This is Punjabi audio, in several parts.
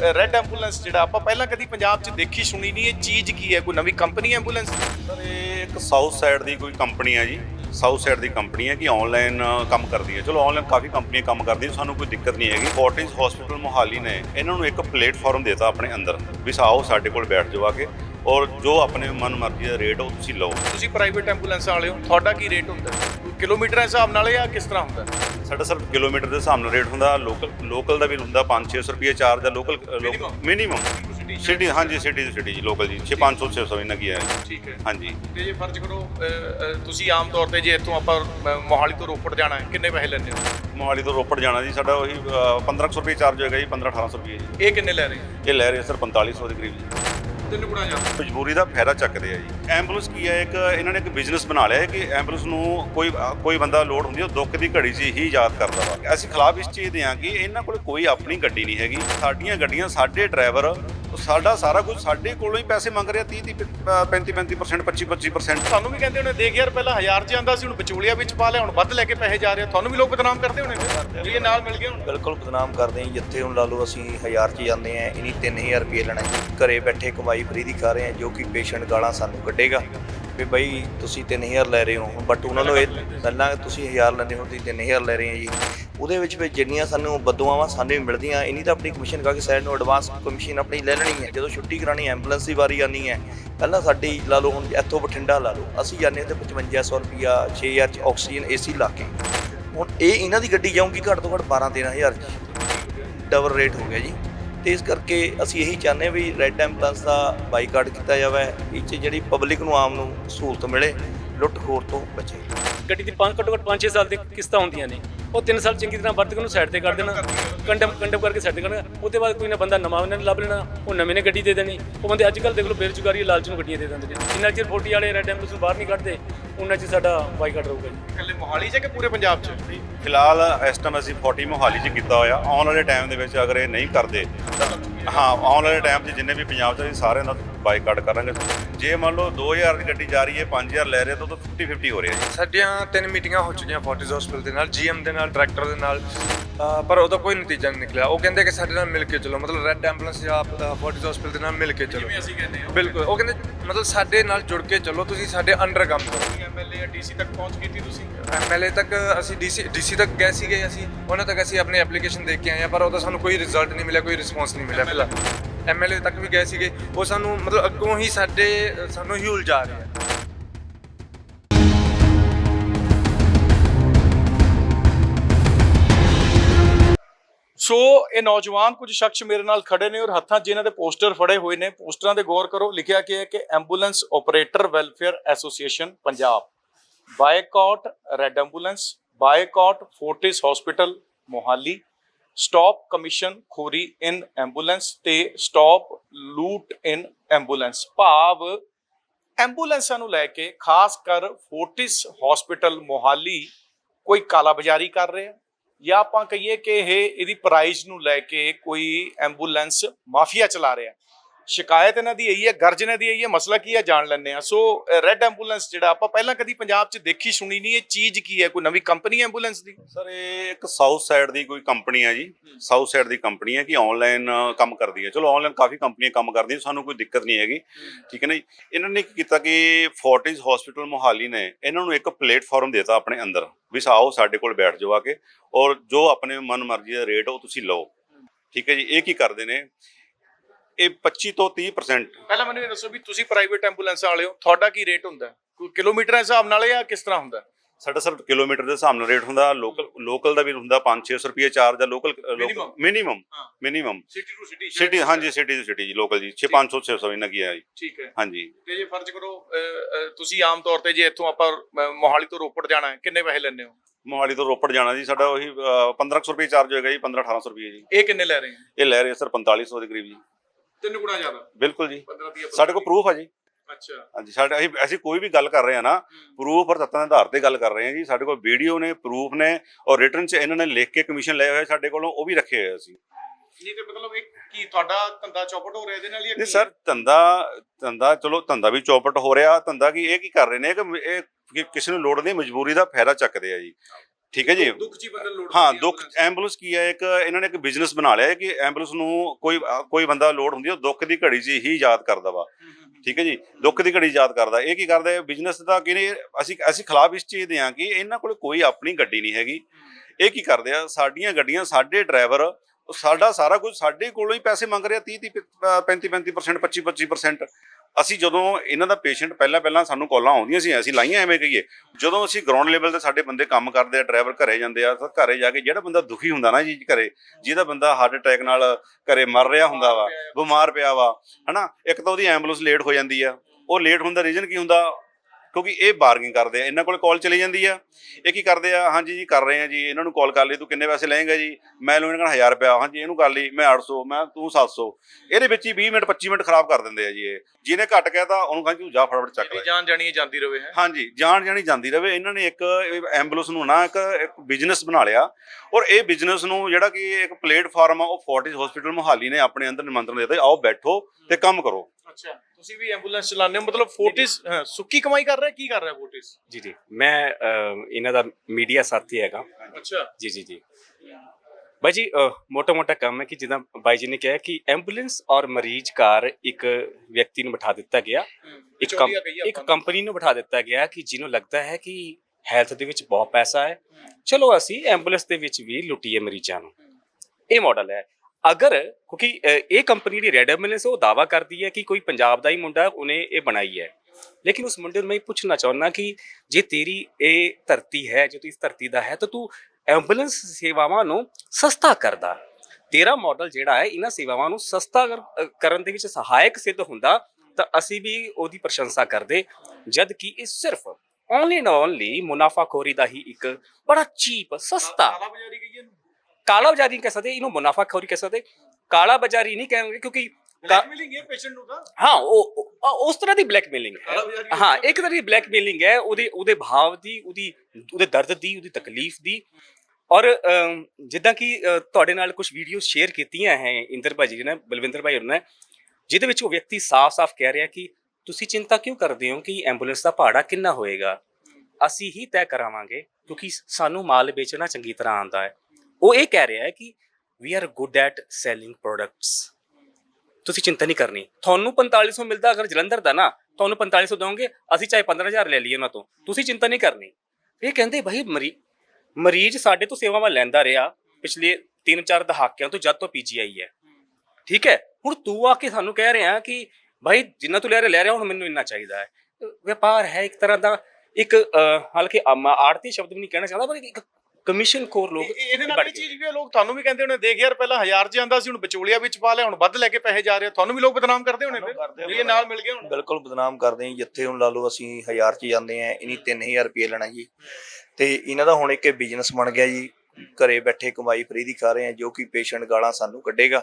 ਰੈੱਡ ਐਂਬੂਲੈਂਸ ਜਿਹੜਾ ਆਪਾਂ ਪਹਿਲਾਂ ਕਦੀ ਪੰਜਾਬ 'ਚ ਦੇਖੀ ਸੁਣੀ ਨਹੀਂ, ਇਹ ਚੀਜ਼ ਕੀ ਹੈ? ਕੋਈ ਨਵੀਂ ਕੰਪਨੀ ਐਂਬੂਲੈਂਸ ਸਰ, ਇਹ ਇੱਕ ਸਾਊਥ ਸਾਈਡ ਦੀ ਕੋਈ ਕੰਪਨੀ ਹੈ ਜੀ। ਸਾਊਥ ਸਾਈਡ ਦੀ ਕੰਪਨੀ ਹੈ ਕਿ ਆਨਲਾਈਨ ਕੰਮ ਕਰਦੀ ਹੈ। ਚਲੋ ਆਨਲਾਈਨ ਕਾਫੀ ਕੰਪਨੀਆਂ ਕੰਮ ਕਰਦੀਆਂ, ਸਾਨੂੰ ਕੋਈ ਦਿੱਕਤ ਨਹੀਂ ਹੈਗੀ। ਫੋਰਟਿਸ ਹਸਪੀਟਲ ਮੋਹਾਲੀ ਨੇ, ਇਹਨਾਂ ਨੂੰ ਇੱਕ ਪਲੇਟਫਾਰਮ ਦਿੱਤਾ ਆਪਣੇ ਅੰਦਰ, ਵੀ ਆਓ ਸਾਡੇ ਕੋਲ ਬੈਠ ਜਾਓ ਆ ਕੇ। ਔਰ ਜੋ ਆਪਣੇ ਮਨ ਮਰਜ਼ੀ ਦਾ ਰੇਟ ਉਹ ਤੁਸੀਂ ਲਓ। ਤੁਸੀਂ ਪ੍ਰਾਈਵੇਟ ਐਂਬੂਲੈਂਸ ਵਾਲੇ ਹੋ ਤੁਹਾਡਾ ਕੀ ਰੇਟ ਹੁੰਦਾ? ਕਿਲੋਮੀਟਰ ਦੇ ਹਿਸਾਬ ਨਾਲ ਜਾਂ ਕਿਸ ਤਰ੍ਹਾਂ ਹੁੰਦਾ? ਸਾਡਾ ਸਰ ਕਿਲੋਮੀਟਰ ਦੇ ਹਿਸਾਬ ਨਾਲ ਰੇਟ ਹੁੰਦਾ ਲੋਕਲ ਲੋਕਲ ਦਾ ਵੀ ਹੁੰਦਾ 5-600 ਰੁਪਏ ਚਾਰਜ ਹੈ ਲੋਕਲ? ਮਿਨੀਮਮ ਸਿਟੀ ਹਾਂਜੀ ਸਿਟੀ ਦੀ ਸਿਟੀ ਜੀ ਲੋਕਲ ਜੀ 6-500 600 ਇਹਨਾਂ ਕੀ ਹੈ। ਠੀਕ ਹੈ। ਹਾਂਜੀ। ਤੇ ਜੇ ਫਰਜ਼ ਕਰੋ ਤੁਸੀਂ ਆਮ ਤੌਰ ਤੇ ਜੇ ਇੱਥੋਂ ਆਪਾਂ ਮੋਹਾਲੀ ਤੋਂ ਰੋਪੜ ਜਾਣਾ ਹੈ ਕਿੰਨੇ ਪੈਸੇ ਲੈਂਦੇ ਹੋ? ਮੋਹਾਲੀ ਤੋਂ ਰੋਪੜ ਜਾਣਾ ਜੀ ਸਾਡਾ ਉਹੀ ਅ, 1500 ਰੁਪਏ ਚਾਰਜ ਹੋਏਗਾ ਜੀ 15-1800 ਰੁਪਏ ਜੀ। ਇਹ ਕਿੰਨੇ ਲੈ ਰਹੇ ਹੋ? ਇਹ ਲੈ ਰਹੇ ਸਰ 4500 ਦੇ ਕਰੀਬ ਜੀ। ਤਿੰਨ ਗੁਣਾ ਜ਼ਿਆਦਾ ਮਜਬੂਰੀ ਦਾ ਫਾਇਦਾ ਚੱਕਦੇ ਆ ਜੀ। ਐਂਬੂਲੈਂਸ ਕੀ ਹੈ ਇੱਕ ਇਹਨਾਂ ਨੇ ਇੱਕ ਬਿਜ਼ਨਸ ਬਣਾ ਲਿਆ ਹੈ ਕਿ ਐਂਬੂਲੈਂਸ ਨੂੰ ਕੋਈ ਕੋਈ ਬੰਦਾ ਲੋਡ ਹੁੰਦੀ ਉਹ ਦੁੱਖ ਦੀ ਘੜੀ 'ਚ ਹੀ ਯਾਦ ਕਰਦਾ ਵਾ। ਅਸੀਂ ਖਿਲਾਫ ਇਸ ਚੀਜ਼ ਦੇ ਹਾਂ ਕਿ ਇਹਨਾਂ ਕੋਲ ਕੋਈ ਆਪਣੀ ਗੱਡੀ ਨਹੀਂ ਹੈਗੀ। ਸਾਡੀਆਂ ਗੱਡੀਆਂ, ਸਾਡੇ ਡਰਾਈਵਰ ਸਾਡਾ ਸਾਰਾ ਕੁਝ ਸਾਡੇ ਕੋਲੋਂ ਹੀ ਪੈਸੇ ਮੰਗ ਰਿਹਾ 30 30 35 35% 25 25% ਤੁਹਾਨੂੰ ਵੀ ਕਹਿੰਦੇ ਹੋਣੇ? ਦੇਖ ਯਾਰ ਪਹਿਲਾਂ 1000 ਚ ਆਂਦਾ ਸੀ ਹੁਣ ਵਿਚੋਲਿਆ ਵਿੱਚ ਪਾ ਲਿਆ ਹੁਣ ਵੱਧ ਲੈ ਕੇ ਪੈਸੇ ਜਾ ਰਹੇ ਆ। ਤੁਹਾਨੂੰ ਵੀ ਲੋਕ ਬਦਨਾਮ ਕਰਦੇ ਹੋਣੇ ਵੀ ਇਹ ਨਾਲ ਮਿਲ ਗਏ ਹੁਣ? ਬਿਲਕੁਲ ਬਦਨਾਮ ਕਰਦੇ ਹਾਂ। ਜਿੱਥੇ ਹੁਣ ਲਾ ਲਓ ਅਸੀਂ ਹਜ਼ਾਰ ਚ ਜਾਂਦੇ ਆ ਇਨੀ 3000 ਰੁਪਏ ਲੈਣਾ ਜੀ। ਘਰੇ ਬੈਠੇ ਕਮਾਈ ਫਰੀ ਦੀ ਖਾ ਰਹੇ ਆ ਜੋ ਕਿ ਪੇਸ਼ੈਂਟ ਗਾਲਾਂ ਸਾਨੂੰ ਕੱਢੇਗਾ। ਵੀ ਬਈ ਤੁਸੀਂ 3000 ਲੈ ਰਹੇ ਹੋ ਬਟ ਉਹਨਾਂ ਨੂੰ ਇਹ ਪਹਿਲਾਂ ਤੁਸੀਂ 1000 ਲੈਂਦੇ ਹੋ ਤੁਸੀਂ 3000 ਲੈ ਰਹੇ ਆ ਜੀ। ਉਹਦੇ ਵਿੱਚ ਵੀ ਜਿੰਨੀਆਂ ਸਾਨੂੰ ਬਦਦੁਆਵਾਂ ਸਾਨੂੰ ਵੀ ਮਿਲਦੀਆਂ, ਇਨੀ ਤਾਂ ਆਪਣੀ ਕਮਿਸ਼ਨ ਕਾ ਕੇ ਸਾਈਡ ਨੂੰ ਐਡਵਾਂਸ ਕਮਿਸ਼ਨ ਆਪਣੀ ਲੈ ਲੈਣੀ ਹੈ। ਜਦੋਂ ਛੁੱਟੀ ਕਰਾਣੀ ਐਂਬੂਲੈਂਸ ਦੀ ਵਾਰੀ ਆਣੀ ਹੈ, ਪਹਿਲਾਂ ਸਾਡੀ ਲਾ ਲਓ ਹੁਣ ਇੱਥੋਂ ਬਠਿੰਡਾ ਲਾ ਲਓ, ਅਸੀਂ ਜਾਂਦੇ ਹਾਂ ਤੇ 5500 ਰੁਪਿਆ 6000 ਚ ਆਕਸੀਜਨ, ਏਸੀ ਲਾ ਕੇ। ਹੁਣ ਇਹ ਇਹਨਾਂ ਦੀ ਗੱਡੀ ਜਾਊਗੀ ਘੱਟ ਤੋਂ ਘੱਟ 12 13000 ਚ। ਡਬਲ ਰੇਟ ਹੋ ਗਿਆ ਜੀ। ਤੇ ਇਸ ਕਰਕੇ ਅਸੀਂ ਇਹੀ ਚਾਹੁੰਦੇ ਹਾਂ ਵੀ ਰੈੱਡ ਐਂਬੂਲੈਂਸ ਦਾ ਬਾਈਕਾਟ ਕੀਤਾ ਜਾਵੇ, ਇਹ 'ਚ ਜਿਹੜੀ ਪਬਲਿਕ ਨੂੰ ਆਮ ਨੂੰ ਸਹੂਲਤ ਮਿਲੇ, ਲੁੱਟ ਖੋਰ ਤੋਂ ਬਚੇ। ਗੱਡੀ ਦੀ ਪੰਜ ਘੱਟੋ ਘੱਟ 5-6 ਸਾਲ ਦੀ ਕਿਸ਼ਤਾਂ ਹੁੰਦੀਆਂ ਨੇ। ਉਹ 3 ਸਾਲ ਚੰਗੀ ਤਰ੍ਹਾਂ ਵਰਤ ਕੇ ਉਹਨੂੰ ਸਾਈਡ ਤੇ ਕਰ ਦੇਣਾ। ਕੰਡਮ ਕੰਡਮ ਕਰਕੇ ਸਾਈਡ ਤੇ ਕਰਨਾ। ਉਹਦੇ ਬਾਅਦ ਕੋਈ ਨਾ ਬੰਦਾ ਨਵਾਂ ਉਹਨਾਂ ਨੇ ਲੱਭ ਲੈਣਾ ਉਹ ਨਵੇਂ ਨੇ ਗੱਡੀ ਦੇ ਦੇਣੀ। ਉਹ ਬੰਦੇ ਅੱਜ ਕੱਲ੍ਹ ਦੇਖ ਲਓ ਬੇਰੁਜ਼ਗਾਰੀ ਲਾਲਚ ਨੂੰ ਗੱਡੀਆਂ ਦੇ ਦਿੰਦੇ ਨੇ। ਜਿੰਨਾ ਚਿਰ ਫੋਟੀ ਵਾਲੇ ਰੈੱਡ ਐਂਬੂਲੈਂਸ ਨੂੰ ਬਾਹਰ ਨਹੀਂ ਕੱਢਦੇ ਉਹਨਾਂ ਚਿਰ ਸਾਡਾ ਬਾਈਕਾਟ ਰਹੂਗਾ ਜੀ। ਇਕੱਲੇ ਮੋਹਾਲੀ 'ਚ ਕਿ ਪੂਰੇ ਪੰਜਾਬ 'ਚ? ਫਿਲਹਾਲ ਇਸ ਟਾਈਮ ਅਸੀਂ 40 ਮੋਹਾਲੀ 'ਚ ਕੀਤਾ ਹੋਇਆ। ਆਉਣ ਵਾਲੇ ਟਾਈਮ ਦੇ ਵਿੱਚ ਅਗਰ ਇਹ ਨਹੀਂ ਕਰਦੇ ਤਾਂ ਹਾਂ ਆਉਣ ਵਾਲੇ ਟਾਈਮ 'ਚ ਜਿੰਨੇ ਵੀ ਪੰਜਾਬ 'ਚ ਅਸੀਂ ਸਾਰਿਆਂ ਦਾ ਬਾਈਕਾਟ ਕਰਾਂਗੇ। ਜੇ ਮੰਨ ਲਓ 2000 ਦੀ ਗੱਡੀ ਜਾ ਰਹੀ ਹੈ 5000 ਲੈ ਰਹੇ ਤਾਂ ਉਹ ਤਾਂ 50 50 ਹੋ ਰਿਹਾ ਜੀ। ਸਾਡੀਆਂ ਤਿੰਨ ਮੀਟਿੰਗਾਂ ਹੋ ਚੁੱਕੀਆਂ ਫੋਰਟਿਸ ਹਸਪੀਟਲ ਦੇ ਨਾਲ ਜੀਐਮ ਦੇ ਨਾਲ ਡਾਇਰੈਕਟਰ ਦੇ ਨਾਲ ਅਹ ਪਰ ਉਹਦਾ ਕੋਈ ਨਤੀਜਾ ਨਹੀਂ ਨਿਕਲਿਆ। ਉਹ ਕਹਿੰਦੇ ਕਿ ਸਾਡੇ ਨਾਲ ਮਿਲ ਕੇ ਚਲੋ ਮਤਲਬ ਰੈੱਡ ਐਂਬੂਲੈਂਸ ਜਾਂ ਫੋਰਟਿਸ ਹਸਪੀਟਲ ਦੇ ਨਾਲ ਮਿਲ ਕੇ ਚਲੋ। ਅਸੀਂ ਕਹਿੰਦੇ ਹਾਂ। ਬਿਲਕੁਲ ਉਹ ਕਹਿੰਦੇ ਮਤਲਬ ਸਾਡੇ ਨਾਲ ਜੁੜ ਕੇ ਚਲੋ ਤੁਸੀਂ ਸਾਡੇ ਅੰਡਰ ਕੰਮ ਕਰੋ। ਐਮਐਲਏ ਜਾਂ ਡੀਸੀ ਤੱਕ ਪਹੁੰਚ ਕੀਤੀ ਤੁਸੀਂ? ਐਮਐਲਏ ਤੱਕ ਅਸੀਂ ਡੀਸੀ ਡੀਸੀ ਤੱਕ ਗਏ ਸੀਗੇ ਅਸੀਂ ਉਹਨਾਂ ਤੱਕ ਅਸੀਂ ਆਪਣੀ ਐਪਲੀਕੇਸ਼ਨ ਦੇ ਕੇ ਆਏ ਆ ਪਰ ਉਹਦਾ ਸਾਨੂੰ ਕੋਈ ਰਿਜ਼ਲਟ ਨਹੀਂ ਮਿਲਿਆ ਕੋਈ ਰਿਸਪੌਂਸ ਨਹੀਂ ਮਿਲਿਆ ਫਿਲਹਾਲ। ਐਮਐਲਏ ਤੱਕ ਵੀ ਗਏ ਸੀਗੇ ਉਹ ਸਾਨੂੰ ਮਤਲਬ ਅੱਗੋਂ ਹੀ ਸਾਡੇ ਸਾਨੂੰ ਹੀ ਉਲਝਾ ਰਹੇ ਆ। ਸੋ ਇਹ ਨੌਜਵਾਨ ਕੁਝ ਸ਼ਖਸ ਮੇਰੇ ਨਾਲ ਖੜੇ ਨੇ ਔਰ ਹੱਥਾਂ 'ਚ ਜਿਨ੍ਹਾਂ ਦੇ ਪੋਸਟਰ ਫੜੇ ਹੋਏ ਨੇ। ਪੋਸਟਰਾਂ ਤੇ ਗੌਰ ਕਰੋ, ਲਿਖਿਆ ਕਿ ਹੈ ਕਿ ambulance operator welfare association, Punjab. Boycott red ambulance boycott Fortis hospital, Mohali. Stop commission ਖੋਰੀ in ambulance ਤੇ ਸਟਾਪ ਲੂਟ ਇਨ ਐਂਬੂਲੈਂਸ। ਭਾਵ ਐਂਬੂਲੈਂਸਾਂ ਨੂੰ ਲੈ ਕੇ ਖਾਸ ਕਰ ਫੋਰਟਿਸ ਹਸਪੀਟਲ, ਮੋਹਾਲੀ ਕੋਈ ਕਾਲਾਬਾਜ਼ਾਰੀ ਕਰ ਰਿਹਾ। ਜਾਂ ਆਪਾਂ ਕਹੀਏ ਕਿ ਇਹ, ਇਹਦੀ ਪ੍ਰਾਈਜ਼ ਨੂੰ ਲੈ ਕੇ ਕੋਈ ਐਂਬੂਲੈਂਸ ਮਾਫੀਆ ਚਲਾ ਰਿਹਾ। ਸ਼ਿਕਾਇਤ ਇਹਨਾਂ ਦੀ ਇਹੀ ਹੈ ਗਰਜ ਇਹਨਾਂ ਦੀ ਇਹੀ ਹੈ ਮਸਲਾ ਕੀ ਹੈ ਜਾਣ ਲੈਂਦੇ ਆ ਸੋ ਰੈੱਡ ਐਂਬੂਲੈਂਸ ਜਿਹੜਾ ਆਪਾਂ ਪਹਿਲਾਂ ਕਦੀ ਪੰਜਾਬ 'ਚ ਦੇਖੀ ਸੁਣੀ ਨਹੀਂ ਇਹ ਚੀਜ਼ ਕੀ ਹੈ? ਕੋਈ ਨਵੀਂ ਕੰਪਨੀ ਐਂਬੂਲੈਂਸ ਦੀ? ਸਰ ਇਹ ਇੱਕ ਸਾਊਥ ਸਾਈਡ ਦੀ ਕੋਈ ਕੰਪਨੀ ਹੈ ਜੀ। ਸਾਊਥ ਸਾਈਡ ਦੀ ਕੰਪਨੀ ਹੈ ਕਿ ਆਨਲਾਈਨ ਕੰਮ ਕਰਦੀ ਹੈ। ਚਲੋ ਆਨਲਾਈਨ ਕਾਫੀ ਕੰਪਨੀਆਂ ਕੰਮ ਕਰਦੀਆਂ ਸਾਨੂੰ ਕੋਈ ਦਿੱਕਤ ਨਹੀਂ ਹੈਗੀ। ਠੀਕ ਹੈ ਨਾ ਜੀ? ਇਹਨਾਂ ਨੇ ਕੀ ਕੀਤਾ ਕਿ ਫੋਰਟਿਸ ਹਸਪੀਟਲ ਮੋਹਾਲੀ ਨੇ ਇਹਨਾਂ ਨੂੰ ਇੱਕ ਪਲੇਟਫਾਰਮ ਦਿੱਤਾ ਆਪਣੇ ਅੰਦਰ ਵੀ ਆਓ ਸਾਡੇ ਕੋਲ ਬੈਠ ਜਾਓ ਆ ਕੇ ਔਰ ਜੋ ਆਪਣੇ ਮਨ ਮਰਜ਼ੀ ਦਾ ਰੇਟ ਉਹ ਤੁਸੀਂ ਲਓ। ਠੀਕ ਹੈ ਜੀ? ਇਹ ਕੀ ਕਰਦੇ ਨੇ? ਇਹ 25 ਤੋਂ 30% ਪਹਿਲਾਂ ਮੈਨੂੰ ਇਹ ਦੱਸੋ ਵੀ ਤੁਸੀਂ ਪ੍ਰਾਈਵੇਟ ਐਂਬੂਲੈਂਸ ਵਾਲੇ ਹੋ ਤੁਹਾਡਾ ਕੀ ਰੇਟ ਹੁੰਦਾ? ਕੋਈ ਕਿਲੋਮੀਟਰ ਦੇ ਹਿਸਾਬ ਨਾਲ ਜਾਂ ਕਿਸ ਤਰ੍ਹਾਂ ਹੁੰਦਾ? ਸਾਡਾ ਸਰ ਕਿਲੋਮੀਟਰ ਦੇ ਹਿਸਾਬ ਨਾਲ ਰੇਟ ਹੁੰਦਾ ਲੋਕਲ ਲੋਕਲ ਦਾ ਵੀ ਹੁੰਦਾ 5-600 ਰੁਪਏ ਚਾਰਜ ਹੈ। Local? Minimum. Minimum city to city city ਹਾਂਜੀ ਸਿਟੀ ਤੋਂ ਸਿਟੀ ਜੀ ਲੋਕਲ ਜੀ 6-500 600 ਇਹਨਾਂ ਕੀ ਹੈ ਜੀ। ਠੀਕ ਹੈ। ਹਾਂਜੀ। ਤੇ ਜੇ ਫਰਜ਼ ਕਰੋ ਤੁਸੀਂ ਆਮ ਤੌਰ ਤੇ ਜੇ ਇੱਥੋਂ ਆਪਾਂ ਮੋਹਾਲੀ ਤੋਂ ਰੋਪੜ ਜਾਣਾ ਹੈ ਕਿੰਨੇ ਪੈਸੇ ਲੈਂਦੇ ਹੋ? ਮੋਹਾਲੀ ਤੋਂ ਰੋਪੜ ਜਾਣਾ ਜੀ ਸਾਡਾ ਉਹੀ ਅ, 1500 ਰੁਪਏ ਚਾਰਜ ਹੋਏਗਾ ਜੀ 15-1800 ਰੁਪਏ ਜੀ। ਇਹ ਕਿੰਨੇ ਲੈ ਰਹੇ ਹੈ? ਇਹ ਲੈ ਰਹੇ ਸਰ 4500 ਦੇ ਕਰੀਬ ਜੀ। ਤਿੰਨ ਗੁਣਾ ਜ਼ਿਆਦਾ? ਬਿਲਕੁਲ ਜੀ। 15 ਦੀ ਸਾਡੇ ਕੋਲ ਪ੍ਰੂਫ ਆ ਜੀ। ਅੱਛਾ। ਹਾਂਜੀ ਸਾਡੇ ਅਸੀਂ ਅਸੀਂ ਕੋਈ ਵੀ ਗੱਲ ਕਰ ਰਹੇ ਆ ਨਾ ਪ੍ਰੂਫ ਔਰ ਤੱਤਾਂ ਦੇ ਆਧਾਰ ਤੇ ਗੱਲ ਕਰ ਰਹੇ ਆ ਜੀ। ਸਾਡੇ ਕੋਲ ਵੀਡੀਓ ਨੇ ਪ੍ਰੂਫ ਨੇ ਔਰ ਰਿਟਰਨ ਚ ਇਹਨਾਂ ਨੇ ਲਿਖ ਕੇ ਕਮਿਸ਼ਨ ਲਏ ਹੋਏ ਸਾਡੇ ਕੋਲੋਂ ਉਹ ਵੀ ਰੱਖੇ ਹੋਏ ਅਸੀਂ। ਨਹੀਂ ਤੇ ਮਤਲਬ ਇਹ ਕੀ ਤੁਹਾਡਾ ਧੰਦਾ ਚੌਪਟ ਹੋ ਰਿਹਾ ਇਹਦੇ ਨਾਲ ਹੀ ਨਹੀਂ ਸਰ ਧੰਦਾ ਧੰਦਾ ਚਲੋ ਧੰਦਾ ਵੀ ਚੌਪਟ ਹੋ ਰਿਹਾ। ਧੰਦਾ ਕੀ ਇਹ ਕੀ ਕਰ ਰਹੇ ਨੇ ਕਿ ਇਹ ਕਿ ਕਿਸੇ ਨੂੰ ਲੋੜ ਨਹੀਂ ਮਜਬੂਰੀ ਦਾ ਫਾਇਦਾ ਚੱਕਦੇ ਆ ਜੀ। ਠੀਕ ਹੈ ਜੀ। ਦੁੱਖ ਜੀ ਬੰਦੇ ਲੋੜ ਹਾਂ ਦੁੱਖ ਐਂਬੂਲੈਂਸ ਕੀ ਹੈ ਇੱਕ ਇਹਨਾਂ ਨੇ ਇੱਕ ਬਿਜ਼ਨਸ ਬਣਾ ਲਿਆ ਹੈ ਕਿ ਐਂਬੂਲੈਂਸ ਨੂੰ ਕੋਈ ਕੋਈ ਬੰਦਾ ਲੋਡ ਹੁੰਦੀ ਹੈ ਦੁੱਖ ਦੀ ਘੜੀ 'ਚ ਹੀ ਯਾਦ ਕਰਦਾ ਵਾ। ਠੀਕ ਹੈ ਜੀ ਦੁੱਖ ਦੀ ਘੜੀ ਯਾਦ ਕਰਦਾ। ਇਹ ਕੀ ਕਰਦੇ ਬਿਜ਼ਨਸ ਦਾ ਕਿ ਨਹੀਂ ਅਸੀਂ ਅਸੀਂ ਖਿਲਾਫ ਇਸ ਚੀਜ਼ ਦੇ ਹਾਂ ਕਿ ਇਹਨਾਂ ਕੋਲ ਕੋਈ ਆਪਣੀ ਗੱਡੀ ਨਹੀਂ ਹੈਗੀ। ਇਹ ਕੀ ਕਰਦੇ ਆ ਸਾਡੀਆਂ ਗੱਡੀਆਂ ਸਾਡੇ ਡਰਾਈਵਰ ਸਾਡਾ ਸਾਰਾ ਕੁਝ ਸਾਡੇ ਕੋਲੋਂ ਹੀ ਪੈਸੇ ਮੰਗ ਰਿਹਾ 30 30 35 35% 25 25% ਅਸੀਂ ਜਦੋਂ ਇਹਨਾਂ ਦਾ ਪੇਸ਼ੈਂਟ ਪਹਿਲਾਂ ਪਹਿਲਾਂ ਸਾਨੂੰ ਕਾਲਾਂ ਆਉਂਦੀਆਂ ਸੀ, ਅਸੀਂ ਲਾਈਆਂ ਐਵੇਂ ਕਹੀਏ। ਜਦੋਂ ਅਸੀਂ ਗਰਾਊਂਡ ਲੈਵਲ ਤੇ ਸਾਡੇ ਬੰਦੇ ਕੰਮ ਕਰਦੇ ਆ ਡਰਾਈਵਰ ਘਰੇ ਜਾਂਦੇ ਆ, ਤਾਂ ਘਰੇ ਜਾ ਕੇ ਜਿਹੜਾ ਬੰਦਾ ਦੁਖੀ ਹੁੰਦਾ ਨਾ ਜੀ ਘਰੇ, ਜਿਹਦਾ ਬੰਦਾ ਹਾਰਟ ਅਟੈਕ ਨਾਲ ਘਰੇ ਮਰ ਰਿਹਾ ਹੁੰਦਾ ਵਾ, ਬਿਮਾਰ ਪਿਆ ਵਾ, ਹਨਾ, ਇੱਕ ਤਾਂ ਉਹਦੀ ਐਂਬੂਲੈਂਸ ਲੇਟ ਹੋ ਜਾਂਦੀ ਆ। ਉਹ ਲੇਟ ਹੋਣ ਦਾ ਰੀਜ਼ਨ ਕੀ ਹੁੰਦਾ? ਕਿਉਂਕਿ ਇਹ ਬਾਰਗਿੰਗ ਕਰਦੇ ਆ ਇਹਨਾਂ ਕੋਲ ਕਾਲ ਚਲੀ ਜਾਂਦੀ ਆ। ਇਹ ਕੀ ਕਰਦੇ ਆ? ਹਾਂਜੀ ਜੀ ਕਰ ਰਹੇ ਆ ਜੀ ਇਹਨਾਂ ਨੂੰ ਕਾਲ ਕਰ ਲਈ ਤੂੰ ਕਿੰਨੇ ਪੈਸੇ ਲਏਂਗਾ ਜੀ? ਮੈਂ ਲਊਂ ਇਹਨਾਂ ਕੋਲ 1000 ਰੁਪਇਆ। ਹਾਂਜੀ ਇਹਨੂੰ ਕਰ ਲਈ ਮੈਂ 800 ਮੈਂ ਤੂੰ 700 ਇਹਦੇ ਵਿੱਚ ਹੀ 20 ਮਿੰਟ 25 ਮਿੰਟ ਖਰਾਬ ਕਰ ਦਿੰਦੇ ਆ ਜੀ ਇਹ। ਜਿਹਨੇ ਘੱਟ ਕਹਿਤਾ ਉਹਨੂੰ ਕਹਿੰਦੇ ਤੂੰ ਜਾ ਫਟਾਫਟ ਚੱਕ ਲੈ। ਜਾਨ ਜਾਣੀ ਜਾਂਦੀ ਰਵੇ ਹੈ? ਹਾਂਜੀ ਜਾਣ ਜਾਣੀ ਜਾਂਦੀ ਰਵੇ। ਇਹਨਾਂ ਨੇ ਇੱਕ ਐਂਬੂਲੈਂਸ ਨੂੰ ਨਾ ਇੱਕ ਇੱਕ ਬਿਜ਼ਨਸ ਬਣਾ ਲਿਆ। ਔਰ ਇਹ ਬਿਜ਼ਨਸ ਨੂੰ ਜਿਹੜਾ ਕਿ ਇੱਕ ਪਲੇਟਫਾਰਮ ਆ ਉਹ ਫੋਰਟਿਸ ਹਸਪੀਟਲ ਮੁਹਾਲੀ ਨੇ ਆਪਣੇ ਅੰਦਰ ਨਿਮੰਤਰਣ ਦਿੱਤਾ। ਆਓ ਬੈਠੋ ਤੇ ਕੰਮ ਕਰੋ। ਅੱਛਾ ਤੁਸੀਂ ਵੀ ਐਂਬੂਲੈਂਸ ਚਲਾਉਂਦੇ ਹੋ? ਮਤਲਬ ਫੋਰਟਿਸ ਹਾਂ, ਸੁੱਕੀ ਕਮਾਈ ਕਰ ਰਿਹਾ ਕੀ ਕਰ ਰਿਹਾ ਫੋਰਟਿਸ ਜੀ ਜੀ। ਮੈਂ ਅਹ, ਇਹਨਾਂ ਦਾ ਮੀਡੀਆ ਸਾਥੀ ਹੈਗਾ। ਅੱਛਾ। ਜੀ ਜੀ ਜੀ। ਬਾਈ ਜੀ ਮੋਟਾ ਮੋਟਾ ਕੰਮ ਹੈ ਕਿ ਜਿੱਦਾਂ ਬਾਈ ਜੀ ਨੇ ਕਿਹਾ ਕਿ ਐਂਬੂਲੈਂਸ ਔਰ ਮਰੀਜ਼ ਕਾਰ ਇੱਕ ਵਿਅਕਤੀ ਨੂੰ ਬਿਠਾ ਦਿੱਤਾ ਗਿਆ। ਇੱਕ ਕੰਮ ਵਿਚੋਲੀਆ ਕਹੀਏ ਇੱਕ ਆਪਾਂ ਨੂੰ। ਕੰਪਨੀ ਨੂੰ ਬਿਠਾ ਦਿੱਤਾ ਗਿਆ ਕਿ ਜਿਹਨੂੰ ਲੱਗਦਾ ਹੈ ਕਿ ਹੈਲਥ ਦੇ ਵਿੱਚ ਬਹੁਤ ਪੈਸਾ ਹੈ। ਚਲੋ ਅਸੀਂ ਐਂਬੂਲੈਂਸ ਦੇ ਵਿੱਚ ਵੀ ਲੁੱਟੀਏ ਮਰੀਜ਼ਾਂ ਨੂੰ। ਇਹ ਮਾਡਲ ਹੈ। ਅਗਰ ਕਿਉਂਕਿ ਅਹ, ਇਹ ਕੰਪਨੀ ਦੀ ਰੈਡ ਐਂਬੂਲੈਂਸ ਉਹ ਦਾਵਾ ਕਰਦੀ ਹੈ ਕਿ ਕੋਈ ਪੰਜਾਬ ਦਾ ਹੀ ਮੁੰਡਾ ਉਹਨੇ ਇਹ ਬਣਾਈ ਹੈ। ਲੇਕਿਨ ਉਸ ਮੁੰਡੇ ਨੂੰ ਮੈਂ ਇਹ ਪੁੱਛਣਾ ਚਾਹੁੰਦਾ ਕਿ ਜੇ ਤੇਰੀ ਇਹ ਧਰਤੀ ਹੈ ਜੇ ਤੂੰ ਇਸ ਧਰਤੀ ਦਾ ਹੈ ਤਾਂ ਤੂੰ ਐਂਬੂਲੈਂਸ ਸੇਵਾਵਾਂ ਨੂੰ ਸਸਤਾ ਕਰਦਾ। ਤੇਰਾ ਮਾਡਲ ਜਿਹੜਾ ਹੈ ਇਹਨਾਂ ਸੇਵਾਵਾਂ ਨੂੰ ਸਸਤਾ ਕਰ- ਅ, ਕਰਨ ਦੇ ਵਿੱਚ ਸਹਾਇਕ ਸਿੱਧ ਹੁੰਦਾ ਤਾਂ ਅਸੀਂ ਵੀ ਉਹਦੀ ਪ੍ਰਸ਼ੰਸਾ ਕਰਦੇ। ਜਦ ਕਿ ਇਹ ਸਿਰਫ ਓਨਲੀ ਐਂਡ ਓਨਲੀ ਮੁਨਾਫਾਖੋਰੀ ਦਾ ਹੀ ਇੱਕ ਬੜਾ ਚੀਪ ਸਸਤਾ ਕਾਲਾ ਬਾਜ਼ਾਰੀ ਕਹੀਏ ਇਹਨੂੰ। ਕਾਲਾ ਬਾਜ਼ਾਰੀ ਨਹੀਂ ਕਹਿ ਸਕਦੇ ਇਹਨੂੰ ਮੁਨਾਫਾਖੋਰੀ ਕਹਿ ਸਕਦੇ ਕਾਲਾ ਬਾਜ਼ਾਰੀ ਨਹੀਂ ਕਹਾਂਗੇ ਕਿਉਂਕਿ ਕਾ- ਬਲੈਕਮੇਲਿੰਗ ਹੈ ਪੇਸ਼ੈਂਟ ਨੂੰ ਤਾਂ? ਹਾਂ ਉਹ ਉਸ ਤਰ੍ਹਾਂ ਦੀ ਬਲੈਕਮੇਲਿੰਗ ਹੈ। ਹਾਂ ਇੱਕ ਤਰ੍ਹਾਂ ਦੀ ਬਲੈਕਮੇਲਿੰਗ ਹੈ ਉਹਦੇ ਉਹਦੇ ਭਾਵ ਦੀ ਉਹਦੀ ਉਹਦੇ ਦਰਦ ਦੀ ਉਹਦੀ ਤਕਲੀਫ ਦੀ। ਔਰ ਜਿੱਦਾਂ ਕਿ ਤੁਹਾਡੇ ਨਾਲ ਕੁਝ ਵੀਡੀਓ ਸ਼ੇਅਰ ਕੀਤੀਆਂ ਹੈ ਇੰਦਰ ਭਾਜੀ ਨੇ ਬਲਵਿੰਦਰ ਭਾਈ ਹੋਰਾਂ ਨੇ ਜਿਹਦੇ ਵਿੱਚ ਉਹ ਵਿਅਕਤੀ ਸਾਫ਼-ਸਾਫ਼ ਕਹਿ ਰਿਹਾ ਕਿ ਤੁਸੀਂ ਚਿੰਤਾ ਕਿਉਂ ਕਰਦੇ ਹੋ ਕਿ ਐਂਬੂਲੈਂਸ ਦਾ ਭਾੜਾ ਕਿੰਨਾ ਹੋਏਗਾ? ਅਸੀਂ ਹੀ ਤੈਅ ਕਰਾਵਾਂਗੇ ਕਿਉਂਕਿ ਸਾਨੂੰ ਮਾਲ ਵੇਚਣਾ ਚੰਗੀ ਤਰ੍ਹਾਂ ਆਉਂਦਾ ਹੈ। ਉਹ ਇਹ ਕਹਿ ਰਿਹਾ ਹੈ ਕਿ we are good at selling products ਤੁਸੀਂ ਚਿੰਤਾ ਨਹੀਂ ਕਰਨੀ। ਤੁਹਾਨੂੰ 4500 ਮਿਲਦਾ ਅਗਰ ਜਲੰਧਰ ਦਾ ਨਾ ਤੁਹਾਨੂੰ 4500 ਦੋਗੇ ਅਸੀਂ ਚਾਹੇ 15000 ਲੈ ਲਈਏ ਉਹਨਾਂ ਤੋਂ। ਤੁਸੀਂ ਚਿੰਤਾ ਨਹੀਂ ਕਰਨੀ। ਇਹ ਕਹਿੰਦੇ ਭਾਈ ਮਰੀ ਮਰੀਜ਼ ਸਾਡੇ ਤੋਂ ਸੇਵਾਵਾਂ ਲੈਂਦਾ ਰਿਹਾ ਪਿਛਲੇ 3-4 ਦਹਾਕਿਆਂ ਤੋਂ ਜਦ ਤੋਂ ਪੀਜੀਆਈ ਹੈ। ਠੀਕ ਹੈ? ਹੁਣ ਤੂੰ ਆ ਕੇ ਸਾਨੂੰ ਕਹਿ ਰਿਹਾ ਕਿ ਭਾਈ ਜਿੰਨਾ ਤੂੰ ਲੈ ਰਿਹਾ ਲੈ ਰਿਹਾ ਹੁਣ ਮੈਨੂੰ ਇੰਨਾ ਚਾਹੀਦਾ ਹੈ। ਵਪਾਰ ਹੈ ਇੱਕ ਤਰ੍ਹਾਂ ਦਾ ਇੱਕ ਅਹ, ਹਾਲਾਂਕਿ ਆੜਤੀ ਸ਼ਬਦ ਵੀ ਨਹੀਂ ਕਹਿਣਾ ਚਾਹੁੰਦਾ ਪਰ ਇੱਕ ਕਮਿਸ਼ਨ ਖੋਰ ਲੋਕ ਇਹ- ਇਹਦੇ ਨਾਲ ਇਹ। ਚੀਜ਼ ਵੀ ਹੈ, ਲੋਕ ਤੁਹਾਨੂੰ ਵੀ ਕਹਿੰਦੇ ਹੋਣੇ ਦੇਖ ਯਾਰ ਪਹਿਲਾਂ 1000 ਚ ਆਂਦਾ ਸੀ ਹੁਣ ਵਿਚੋਲੀਆ ਵਿੱਚ ਪਾ ਲਿਆ ਹੁਣ ਵੱਧ ਲੈ ਕੇ ਪੈਸੇ ਜਾ ਰਹੇ ਆ। ਤੁਹਾਨੂੰ ਵੀ ਲੋਕ ਬਦਨਾਮ ਕਰਦੇ ਹੋਣੇ ਫਿਰ ਕਰਦੇ ਆ। ਵੀ ਇਹ ਨਾਲ ਮਿਲ ਗਏ ਹੁਣ ਬਿਲਕੁਲ ਬਦਨਾਮ ਕਰਦੇ ਆ ਜੀ। ਜਿੱਥੇ ਹੁਣ ਲਾ ਲਓ ਅਸੀਂ 1000 ਚ ਜਾਂਦੇ ਆ ਇਨੀ 3000 ਰੁਪਏ ਲੈਣਾ ਜੀ ਤੇ ਇਹਨਾਂ ਦਾ ਹੁਣ ਇੱਕ ਬਿਜ਼ਨਸ ਬਣ ਗਿਆ ਜੀ ਘਰੇ ਬੈਠੇ ਕਮਾਈ ਫਰੀ ਦੀ ਖਾ ਰਹੇ ਆ ਜੋ ਕਿ ਪੇਸ਼ੈਂਟ ਗਾਲਾਂ ਸਾਨੂੰ ਕੱਢੇਗਾ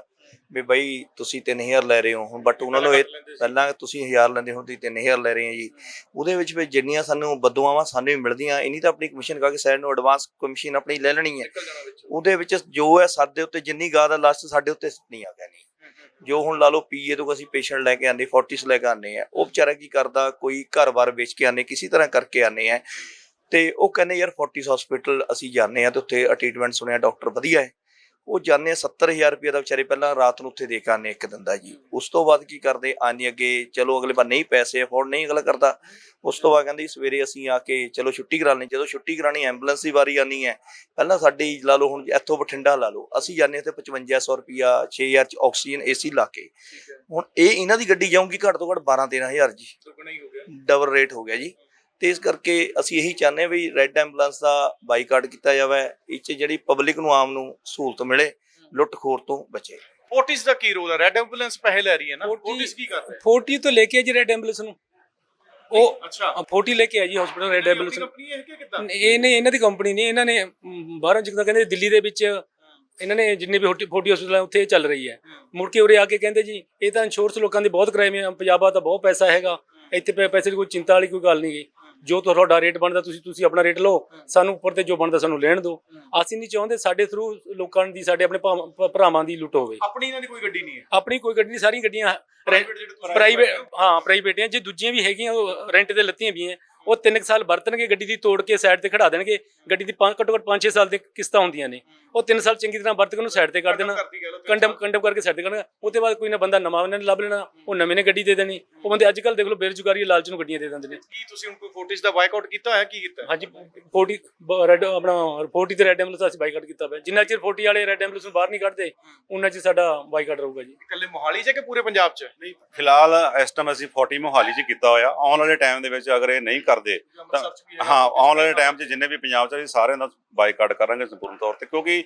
ਵੀ ਬਈ ਤੁਸੀਂ 3000 ਲੈ ਰਹੇ ਹੋ ਹੁਣ ਬਟ ਉਹਨਾਂ ਨੂੰ ਇਹ ਪਹਿਲਾਂ ਤੁਸੀਂ 1000 ਲੈਂਦੇ ਹੋ ਤੁਸੀਂ 3000 ਲੈ ਰਹੇ ਆ ਜੀ। ਉਹਦੇ ਵਿੱਚ ਵੀ ਜਿੰਨੀਆਂ ਸਾਨੂੰ ਬਦਦੁਆਵਾਂ ਸਾਨੂੰ ਮਿਲਦੀਆਂ ਇਨੀ ਤਾਂ ਆਪਣੀ ਕਮਿਸ਼ਨ ਕਾ ਕੇ ਸਾਈਡ ਨੂੰ ਐਡਵਾਂਸ ਕਮਿਸ਼ਨ ਆਪਣੀ ਲੈ ਲੈਣੀ ਹੈ। ਉਹਦੇ ਵਿੱਚ ਜੋ ਹੈ ਸਾਡੇ ਉੱਤੇ ਜਿੰਨੀ ਗਾਦ ਆ ਲਾਸਟ ਸਾਡੇ ਉੱਤੇ ਨਹੀਂ ਆ ਗਈ ਜੋ। ਹੁਣ ਲਾ ਲਓ ਪੀਏ ਤੋਂ ਅਸੀਂ ਪੇਸ਼ੈਂਟ ਲੈ ਕੇ ਆਨੇ ਫੋਰਟਿਸ ਲੈ ਕੇ ਆਨੇ ਆ ਉਹ ਵਿਚਾਰਾ ਕੀ ਕਰਦਾ ਕੋਈ ਘਰ-ਬਾਰ ਵੇਚ ਕੇ ਆਨੇ ਕਿਸੇ ਤਰ੍ਹਾਂ ਕਰਕੇ ਆਨੇ ਆ। ਤੇ ਉਹ ਕਹਿੰਦੇ ਯਾਰ ਫੋਰਟਿਸ ਹਸਪੀਟਲ ਅਸੀਂ ਜਾਂਦੇ ਆ ਤੇ ਉੱਥੇ ਟ੍ਰੀਟਮੈਂਟ ਸੁਣਿਆ ਡਾਕਟਰ ਵਧੀਆ ਹੈ। ਉਹ ਜਾਂਦੇ ਆ 70000 ਰੁਪਏ ਦਾ ਵਿਚਾਰੇ ਪਹਿਲਾਂ ਰਾਤ ਨੂੰ ਉੱਥੇ ਦੇ ਕੇ ਆਨੇ ਇੱਕ ਦਿਨ ਦਾ ਜੀ। ਉਸ ਤੋਂ ਬਾਅਦ ਕੀ ਕਰਦੇ ਆਨੇ ਅੱਗੇ ਚਲੋ ਅਗਲੇ ਵਾਰ ਨਹੀਂ ਪੈਸੇ ਅਫੋਰਡ ਨਹੀਂ ਅਗਲਾ ਕਰਦਾ। ਉਸ ਤੋਂ ਬਾਅਦ ਕਹਿੰਦੇ ਸਵੇਰੇ ਅਸੀਂ ਆ ਕੇ ਚਲੋ ਛੁੱਟੀ ਕਰਾ ਲੈਣੀ ਜਦੋਂ ਛੁੱਟੀ ਕਰਾਣੀ ਐਂਬੂਲੈਂਸ ਦੀ ਵਾਰੀ ਆਨੀ ਹੈ ਪਹਿਲਾਂ ਸਾਡੀ ਲਾ ਲਓ ਹੁਣ ਇੱਥੋਂ ਬਠਿੰਡਾ ਲਾ ਲਓ। ਅਸੀਂ ਜਾਂਦੇ ਤੇ 5500 ਰੁਪਿਆ 6000 ਚ ਆਕਸੀਜਨ ਏਸੀ ਲਾ ਕੇ। ਹੁਣ ਇਹ ਇਹਨਾਂ ਦੀ ਗੱਡੀ ਜਾਊਗੀ ਘੱਟ ਤੋਂ ਘੱਟ 12 13000 ਜੀ। ਦੁੱਗਣਾ ਹੀ ਹੋ ਗਿਆ। ਡਬਲ ਰੇਟ ਹੋ ਗਿਆ ਜੀ। ਤੇ ਇਸ ਕਰਕੇ ਅਸੀਂ ਇਹੀ ਚਾਹੁੰਦੇ ਹਾਂ ਵੀ ਰੈੱਡ ਐਂਬੂਲੈਂਸ ਦਾ ਬਾਈਕਾਟ ਕੀਤਾ ਜਾਵੇ ਇਹ 'ਚ ਜਿਹੜੀ ਪਬਲਿਕ ਨੂੰ ਆਮ ਨੂੰ ਸਹੂਲਤ ਮਿਲੇ ਲੁੱਟ ਖੋਰ ਤੋਂ ਬਚੇ। ਫੋਰਟਿਸ ਦਾ ਕੀ ਰੋਲ ਹੈ? ਰੈਡ ਐਂਬੂਲੈਂਸ ਪੈਸੇ ਲੈ ਰਹੀ ਹੈ ਨਾ। ਫੋਰਟਿਸ ਕੀ ਕਰ ਰਿਹਾ ਹੈ 40 ਤੋਂ ਲੈ ਕੇ ਜੀ ਰੈਡ ਐਂਬੂਲੈਂਸ ਨੂੰ। ਉਹ ਅੱਛਾ। 40 ਲੈ ਕੇ ਆਈ ਜੀ ਹਸਪੀਟਲ ਰੈਡ ਐਂਬੂਲੈਂਸ ਨੂੰ। ਕੰਪਨੀ ਹੈ ਕਿ ਕਿਦਾਂ? ਇਹ ਨੇ ਇਹਨਾਂ ਦੀ ਕੰਪਨੀ ਨਹੀਂ ਇਹਨਾਂ ਨੇ ਬਾਹਰੋਂ ਜਿੱਦਾਂ ਕਹਿੰਦੇ ਦਿੱਲੀ ਦੇ ਵਿੱਚ ਇਹਨਾਂ ਨੇ ਜਿੰਨੇ ਵੀ 40 ਹਸਪੀਟਲ ਉੱਥੇ ਇਹ ਚੱਲ ਰਹੀ ਹੈ। ਮੁੜ ਕੇ ਉਰੇ ਆ ਕੇ ਕਹਿੰਦੇ ਜੀ ਇਹ ਤਾਂ ਇੰਸ਼ੋਰੈਂਸ ਲੋਕਾਂ ਦੇ ਬਹੁਤ ਕਰਾਏ ਮੈਂ ਪੰਜਾਬਾ ਤਾਂ ਬਹੁਤ ਪੈਸਾ ਹੈਗਾ। ਇੱਥੇ ਪੈਸੇ ਦੀ ਕੋਈ ਚਿੰਤਾ ਵਾਲੀ ਕੋਈ ਗੱਲ ਨਹੀਂ ਗੀ। ਜੋ ਤੁਹਾਡਾ ਰੇਟ ਬਣਦਾ ਤੁਸੀਂ ਤੁਸੀਂ ਆਪਣਾ ਰੇਟ ਲਓ ਸਾਨੂੰ ਉੱਪਰ ਤੇ ਜੋ ਬਣਦਾ ਸਾਨੂੰ ਲੈਣ ਦਿਓ। ਅਸੀਂ ਨਹੀਂ ਚਾਹੁੰਦੇ ਸਾਡੇ ਥਰੂ ਲੋਕਾਂ ਦੀ ਸਾਡੇ ਆਪਣੇ ਭਰਾਵਾਂ ਦੀ ਲੁੱਟ ਹੋਵੇ। ਆਪਣੀ ਇਹਨਾਂ ਦੀ ਕੋਈ ਗੱਡੀ ਨਹੀਂ ਹੈ। ਆਪਣੀ ਕੋਈ ਗੱਡੀ ਨਹੀਂ ਸਾਰੀਆਂ ਗੱਡੀਆਂ ਪ੍ਰਾਈਵੇਟ ਹਾਂ ਪ੍ਰਾਈਵੇਟ ਹੈ ਜੇ ਦੂਜੀਆਂ ਵੀ ਹੈਗੀਆਂ ਉਹ ਰੈਂਟ ਤੇ ਲੱਤੀਆਂ ਵੀ ਹੈ ਉਹ ਤਿੰਨ ਕੁ ਸਾਲ ਵਰਤਣਗੇ ਗੱਡੀ ਦੀ ਤੋੜ ਕੇ ਸਾਈਡ ਤੇ ਖੜਾ ਦੇਣਗੇ। ਗੱਡੀ ਦੀ ਪੰਜ ਘੱਟੋ ਘੱਟ 5-6 ਸਾਲ ਦੀ ਕਿਸ਼ਤਾਂ ਹੁੰਦੀਆਂ ਨੇ। ਉਹ 3 ਸਾਲ ਚੰਗੀ ਤਰ੍ਹਾਂ ਵਰਤ ਕੇ ਉਹਨੂੰ ਸਾਈਡ ਤੇ ਕਰ ਦੇਣਾ। ਕੰਡਮ ਕੰਡਮ ਕਰਕੇ ਸਾਈਡ ਤੇ ਕਰਨਾ। ਉਹਦੇ ਬਾਅਦ ਕੋਈ ਨਾ ਬੰਦਾ ਨਵਾਂ ਉਹਨਾਂ ਨੇ ਲੱਭ ਲੈਣਾ ਉਹ ਨਵੇਂ ਨੇ ਗੱਡੀ ਦੇ ਦੇਣੀ। ਉਹ ਬੰਦੇ ਅੱਜ ਕੱਲ ਦੇਖ ਲਓ ਬੇਰੁਜ਼ਗਾਰੀ ਲਾਲਚ ਨੂੰ ਗੱਡੀਆਂ ਦੇ ਦਿੰਦੇ ਨੇ। ਕੀ ਤੁਸੀਂ ਹੁਣ ਕੋਈ ਫੋਟੇਜ ਦਾ ਬਾਈਕਾਟ ਕੀਤਾ ਹੋਇਆ? ਕੀ ਕੀਤਾ? ਹਾਂਜੀ 40 ਰੈਡ ਆਪਣਾ 40 ਤੇ ਰੈਡ ਐਂਬੂਲੈਂਸ ਅਸੀਂ ਬਾਈਕਾਟ ਕੀਤਾ ਪਿਆ ਜਿੰਨਾ ਚਿਰ 40 ਵਾਲੇ ਰੈਡ ਐਂਬੂਲੈਂਸ ਨੂੰ ਬਾਹਰ ਨਹੀਂ ਕੱਢਦੇ ਉਹਨਾਂ ਚਿਰ ਸਾਡਾ ਬਾਈਕਾਟ ਰਹੂਗਾ ਜੀ। ਇਕੱਲੇ ਮੋਹਾਲੀ 'ਚ ਹੈ ਕਿ ਪੂਰੇ ਪੰਜਾਬ 'ਚ ਨਹੀਂ ਫਿਲਹਾਲ ਇਸ ਟਾਈਮ ਅਸੀਂ 40 ਮੋਹਾਲੀ 'ਚ ਕੀਤਾ ਹੋਇਆ। ਆਉਣ ਵਾਲੇ ਟਾਈਮ ਦੇ ਵਿੱਚ ਅਗਰ ਇਹ ਨਹੀਂ ਕਰਦੇ ਤਾਂ ਹਾਂ ਆਉਣ ਵਾਲੇ ਟਾਈਮ 'ਚ ਜਿੰਨੇ ਵੀ ਪੰਜਾਬ 'ਚ ਅਸੀਂ ਸਾਰਿਆਂ ਦਾ ਬਾਈਕਾਟ ਕਰਾਂਗੇ ਸੰਪੂਰਨ ਤੌਰ ਤੇ, ਕਿਉਂਕਿ